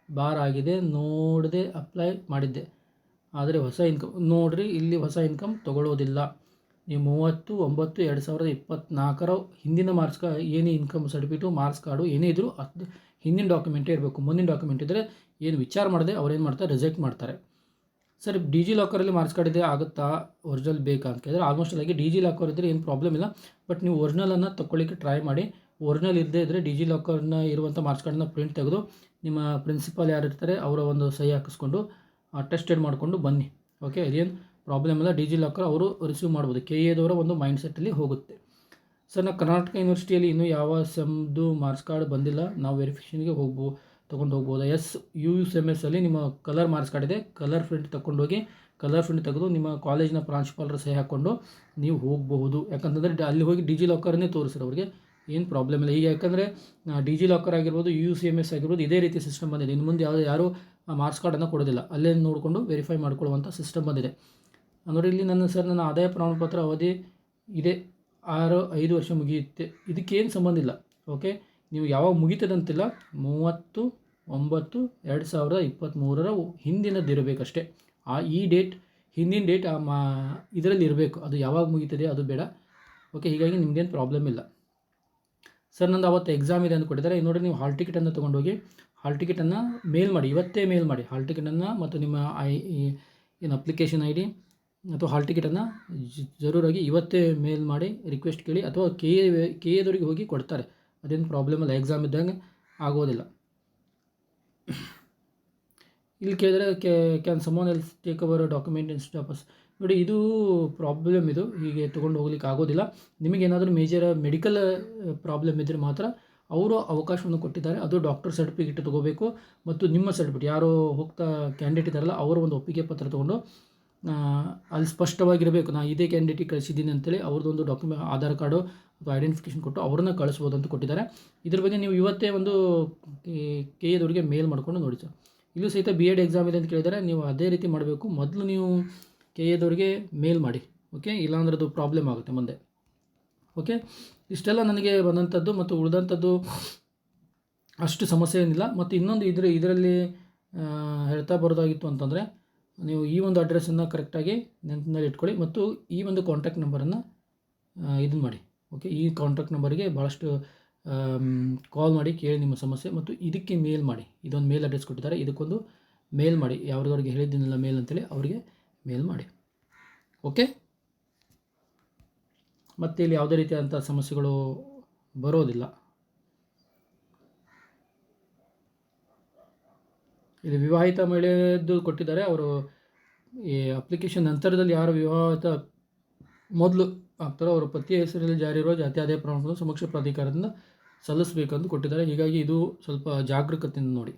ಬಾರ್ ಆಗಿದೆ, ನೋಡದೆ ಅಪ್ಲೈ ಮಾಡಿದ್ದೆ. ಆದರೆ ಹೊಸ ಇನ್ಕಮ್ ನೋಡಿರಿ, ಇಲ್ಲಿ ಹೊಸ ಇನ್ಕಮ್ ತಗೊಳ್ಳೋದಿಲ್ಲ ನೀವು ಮೂವತ್ತು, ಒಂಬತ್ತು, ಎರಡು ಸಾವಿರದ ಇಪ್ಪತ್ತ್ನಾಲ್ಕರ ಹಿಂದಿನ ಮಾರ್ಕ್ಸ್ ಕಾ, ಏನೇ ಇನ್ಕಮ್ ಸರ್ಟಿಫಿಕೇಟು ಮಾರ್ಕ್ಸ್ ಕಾರ್ಡು, ಏನೇ ಇದ್ದರೂ ಅದು ಹಿಂದಿನ ಡಾಕ್ಯುಮೆಂಟೇ ಇರಬೇಕು. ಮುಂದಿನ ಡಾಕ್ಯುಮೆಂಟ್ ಇದ್ದರೆ ಏನು ವಿಚಾರ ಮಾಡದೆ ಅವ್ರೇನು ಮಾಡ್ತಾರೆ ರಿಜೆಕ್ಟ್ ಮಾಡ್ತಾರೆ. ಸರ್ ಡಿ ಜಿ ಲಾಕರಲ್ಲಿ ಮಾರ್ಕ್ಸ್ ಕಾರ್ಡ್ ಇದೆ, ಆಗುತ್ತಾ? ಒರಿಜಿನಲ್ ಬೇಕಾ ಅಂತ ಕೇಳಿದ್ರೆ ಆಲ್ಮೋಸ್ಟ್ ಆಗಿ ಡಿ ಜಿ ಲಾಕರ್ ಇದ್ದರೆ ಏನು ಪ್ರಾಬ್ಲಮ್ ಇಲ್ಲ. ಬಟ್ ನೀವು ಒರಿಜಿನಲನ್ನು ತಗೊಳ್ಳಿಕ್ಕೆ ಟ್ರೈ ಮಾಡಿ. ಒರಿಜಿನಲ್ ಇಲ್ಲದೇ ಇದ್ದರೆ ಡಿ ಜಿ ಲಾಕರ್ನ ಇರುವಂಥ ಮಾರ್ಕ್ಸ್ ಕಾರ್ಡನ್ನ ಪ್ರಿಂಟ್ ತೆಗೆದು ನಿಮ್ಮ ಪ್ರಿನ್ಸಿಪಾಲ್ ಯಾರು ಇರ್ತಾರೆ ಅವರ ಒಂದು ಸಹಿ ಹಾಕಿಸ್ಕೊಂಡು ಟೆಸ್ಟೆಡ್ ಮಾಡಿಕೊಂಡು ಬನ್ನಿ. ಓಕೆ ಅದೇನು ಪ್ರಾಬ್ಲಮ್ ಇಲ್ಲ. ಡಿಜಿ ಲಾಕರ್ ಅವರು ರಿಸೀವ್ ಮಾಡ್ಬೋದು. ಕೆ ಎದವರ ಒಂದು ಮೈಂಡ್ ಸೆಟ್ಟಲ್ಲಿ ಹೋಗುತ್ತೆ. ಸರ್ ನಾವು ಕರ್ನಾಟಕ ಯೂನಿವರ್ಸಿಟಿಯಲ್ಲಿ ಇನ್ನೂ ಯಾವ ಸೆಮ್ದು ಮಾರ್ಕ್ಸ್ ಕಾರ್ಡ್ ಬಂದಿಲ್ಲ. ನಾವು ವೆರಿಫಿಕೇಷನ್ಗೆ ಹೋಗ್ಬೋ, ತೊಗೊಂಡು ಹೋಗ್ಬೋದಾ? ಎಸ್ ಯು ಎಂ ಎಸ್ ಅಲ್ಲಿ ನಿಮ್ಮ ಕಲರ್ ಮಾರ್ಕ್ಸ್ ಕಾರ್ಡ್ ಇದೆ. ಕಲರ್ ಪ್ರಿಂಟ್ ತಗೊಂಡೋಗಿ ಕಲರ್ ಪ್ರಿಂಟ್ ತೆಗೆದು ನಿಮ್ಮ ಕಾಲೇಜಿನ ಪ್ರಾಂಶುಪಾಲರ ಸಹಿ ಹಾಕ್ಕೊಂಡು ನೀವು ಹೋಗಬಹುದು. ಯಾಕಂತಂದರೆ ಅಲ್ಲಿ ಹೋಗಿ ಡಿ ಜಿ ಲಾಕರ್ನೇ ತೋರಿಸಿ ಅವ್ರಿಗೆ. ಏನು ಪ್ರಾಬ್ಲಮ್ ಇಲ್ಲ. ಈಗ ಯಾಕಂದರೆ ಡಿ ಜಿ ಲಾಕರ್ ಆಗಿರ್ಬೋದು ಯು ಸಿ ಎಂ ಎಸ್ ಆಗಿರ್ಬೋದು, ಇದೇ ರೀತಿ ಸಿಸ್ಟಮ್ ಬಂದಿದೆ. ಇನ್ನು ಮುಂದೆ ಯಾವುದೇ ಯಾರು ಮಾರ್ಕ್ಸ್ ಕಾರ್ಡನ್ನು ಕೊಡೋದಿಲ್ಲ. ಅಲ್ಲೇ ನೋಡಿಕೊಂಡು ವೆರಿಫೈ ಮಾಡಿಕೊಳ್ಳುವಂಥ ಸಿಸ್ಟಮ್ ಬಂದಿದೆ. ನೋಡಿ ಇಲ್ಲಿ ನನ್ನ ಸರ್ ನನ್ನ ಆದಾಯ ಪ್ರಮಾಣಪತ್ರ ಅವಧಿ ಇದೆ. ಆರು, ಐದು ವರ್ಷ ಮುಗಿಯುತ್ತೆ. ಇದಕ್ಕೇನು ಸಂಬಂಧ ಇಲ್ಲ. ಓಕೆ ನೀವು ಯಾವಾಗ ಮುಗೀತದಂತಿಲ್ಲ, ಮೂವತ್ತು, ಒಂಬತ್ತು, ಎರಡು ಸಾವಿರದ ಇಪ್ಪತ್ತ್ಮೂರರ ಹಿಂದಿನದ್ದು ಇರಬೇಕಷ್ಟೇ. ಆ ಈ ಡೇಟ್ ಹಿಂದಿನ ಡೇಟ್ ಆ ಮಾ, ಇದರಲ್ಲಿ ಇರಬೇಕು. ಅದು ಯಾವಾಗ ಮುಗೀತದೆ ಅದು ಬೇಡ. ಓಕೆ ಹೀಗಾಗಿ ನಿಮ್ದೇನು ಪ್ರಾಬ್ಲಮ್ ಇಲ್ಲ. ಸರ್, ನಂದು ಅವತ್ತು ಎಕ್ಸಾಮ್ ಇದೆ ಅಂತ ಕೊಟ್ಟಿದ್ದಾರೆ. ನೋಡಿ ನೀವು ಹಾಲ್ ಟಿಕೆಟನ್ನು ತೊಗೊಂಡೋಗಿ ಹಾಲ್ ಟಿಕೆಟನ್ನು ಮೇಲ್ ಮಾಡಿ, ಇವತ್ತೇ ಮೇಲ್ ಮಾಡಿ. ಹಾಲ್ ಟಿಕೆಟನ್ನು ಮತ್ತು ನಿಮ್ಮ ಐ ಏನು ಅಪ್ಲಿಕೇಶನ್ ಐ ಡಿ ಅಥವಾ ಹಾಲ್ ಟಿಕೆಟನ್ನು ಜರೂರಾಗಿ ಇವತ್ತೇ ಮೇಲ್ ಮಾಡಿ ರಿಕ್ವೆಸ್ಟ್ ಕೇಳಿ ಅಥವಾ ಕೆ ಎ ಕೆ ಎದವರಿಗೆ ಹೋಗಿ ಕೊಡ್ತಾರೆ. ಅದೇನು ಪ್ರಾಬ್ಲಮ್ ಅಲ್ಲ ಎಕ್ಸಾಮ್ ಇದ್ದಂಗೆ ಆಗೋದಿಲ್ಲ. ಇಲ್ಲಿ ಕೇಳಿದ್ರೆ can someone else take our document in stops ನೋಡಿ, ಇದು ಪ್ರಾಬ್ಲಮ್ ಇದು. ಹೀಗೆ ತೊಗೊಂಡು ಹೋಗ್ಲಿಕ್ಕೆ ಆಗೋದಿಲ್ಲ. ನಿಮಗೇನಾದರೂ ಮೇಜರ್ ಮೆಡಿಕಲ್ ಪ್ರಾಬ್ಲಮ್ ಇದ್ದರೆ ಮಾತ್ರ ಅವರು ಅವಕಾಶವನ್ನು ಕೊಟ್ಟಿದ್ದಾರೆ. ಅದು ಡಾಕ್ಟರ್ ಸರ್ಟಿಫಿಕೇಟ್ ತೊಗೋಬೇಕು ಮತ್ತು ನಿಮ್ಮ ಸರ್ಟಿಫಿಕೇಟ್ ಯಾರು ಹೋಗ್ತಾ ಕ್ಯಾಂಡಿಡೇಟ್ ಇದ್ದಾರಲ್ಲ, ಅವರ ಒಂದು ಒಪ್ಪಿಗೆ ಪತ್ರ ತೊಗೊಂಡು ಅಲ್ಲಿ ಸ್ಪಷ್ಟವಾಗಿರಬೇಕು ನಾನು ಇದೇ ಕ್ಯಾಂಡಿಡೇಟಿಗೆ ಕಳಿಸಿದ್ದೀನಿ ಅಂತೇಳಿ ಅವ್ರದ್ದೊಂದು ಡಾಕ್ಯುಮೆ ಆಧಾರ್ ಕಾರ್ಡು ಅಥವಾ ಐಡೆಂಟಿಫಿಕೇಷನ್ ಕೊಟ್ಟು ಅವ್ರನ್ನ ಕಳಿಸ್ಬೋದು ಅಂತ ಕೊಟ್ಟಿದ್ದಾರೆ. ಇದ್ರ ಬಗ್ಗೆ ನೀವು ಇವತ್ತೇ ಒಂದು ಕೆ ಎದವರಿಗೆ ಮೇಲ್ ಮಾಡಿಕೊಂಡು ನೋಡಿ ಸರ್. ಇಲ್ಲೂ ಸಹಿತ ಬಿ ಎಡ್ ಎಕ್ಸಾಮ್ ಇದೆ ಅಂತ ಕೇಳಿದರೆ ನೀವು ಅದೇ ರೀತಿ ಮಾಡಬೇಕು. ಮೊದಲು ನೀವು ಕೆ ಎದವರಿಗೆ ಮೇಲ್ ಮಾಡಿ ಓಕೆ ಇಲ್ಲಾಂದ್ರೆ ಅದು ಪ್ರಾಬ್ಲಮ್ ಆಗುತ್ತೆ ಮುಂದೆ ಓಕೆ ಇಷ್ಟೆಲ್ಲ ನನಗೆ ಬಂದಂಥದ್ದು ಮತ್ತು ಉಳಿದಂಥದ್ದು ಅಷ್ಟು ಸಮಸ್ಯೆ ಏನಿಲ್ಲ. ಮತ್ತು ಇನ್ನೊಂದು ಇದ್ರ ಇದರಲ್ಲಿ ಹೇಳ್ತಾ ಬರೋದಾಗಿತ್ತು ಅಂತಂದರೆ, ನೀವು ಈ ಒಂದು ಅಡ್ರೆಸ್ಸನ್ನು ಕರೆಕ್ಟಾಗಿ ನೆನಪಿನಲ್ಲಿ ಇಟ್ಕೊಳ್ಳಿ ಮತ್ತು ಈ ಒಂದು ಕಾಂಟ್ಯಾಕ್ಟ್ ನಂಬರನ್ನು ಇದನ್ನು ಮಾಡಿ. ಓಕೆ ಈ ಕಾಂಟ್ಯಾಕ್ಟ್ ನಂಬರಿಗೆ ಭಾಳಷ್ಟು ಕಾಲ್ ಮಾಡಿ, ಕೇಳಿ ನಿಮ್ಮ ಸಮಸ್ಯೆ ಮತ್ತು ಇದಕ್ಕೆ ಮೇಲ್ ಮಾಡಿ. ಇದೊಂದು ಮೇಲ್ ಅಡ್ರೆಸ್ ಕೊಟ್ಟಿದ್ದಾರೆ. ಇದಕ್ಕೊಂದು ಮೇಲ್ ಮಾಡಿ. ಯಾವ್ದವ್ರಿಗೆ ಹೇಳಿದ್ದೀನಲ್ಲ ಮೇಲ್ ಅಂತೇಳಿ ಅವರಿಗೆ ಮೇಲ್ ಮಾಡಿ. ಓಕೆ ಮತ್ತು ಇಲ್ಲಿ ಯಾವುದೇ ರೀತಿಯಾದಂಥ ಸಮಸ್ಯೆಗಳು ಬರೋದಿಲ್ಲ. ಇಲ್ಲಿ ವಿವಾಹಿತ ಮಹಿಳೆಯದ್ದು ಕೊಟ್ಟಿದ್ದಾರೆ. ಅವರು ಈ ಅಪ್ಲಿಕೇಶನ್ ನಂತರದಲ್ಲಿ ಯಾರು ವಿವಾಹಿತ ಮೊದಲು ಆಗ್ತಾರೋ ಅವರು ಪತಿಯ ಹೆಸರಲ್ಲಿ ಜಾರಿ ಇರುವ ಜಾತಿ ಆದಾಯ ಪ್ರಮಾಣವನ್ನು ಸಮಕ್ಷ ಪ್ರಾಧಿಕಾರದಿಂದ ಸಲ್ಲಿಸಬೇಕಂತ ಕೊಟ್ಟಿದ್ದಾರೆ. ಹೀಗಾಗಿ ಇದು ಸ್ವಲ್ಪ ಜಾಗರೂಕತೆಯಿಂದ ನೋಡಿ.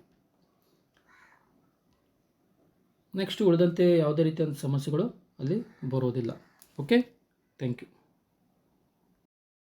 ನೆಕ್ಸ್ಟ್ ಉಳಿದಂತೆ ಯಾವುದೇ ರೀತಿಯಾದ ಸಮಸ್ಯೆಗಳು ಅಲ್ಲಿ ಬರೋದಿಲ್ಲ. Okay thank you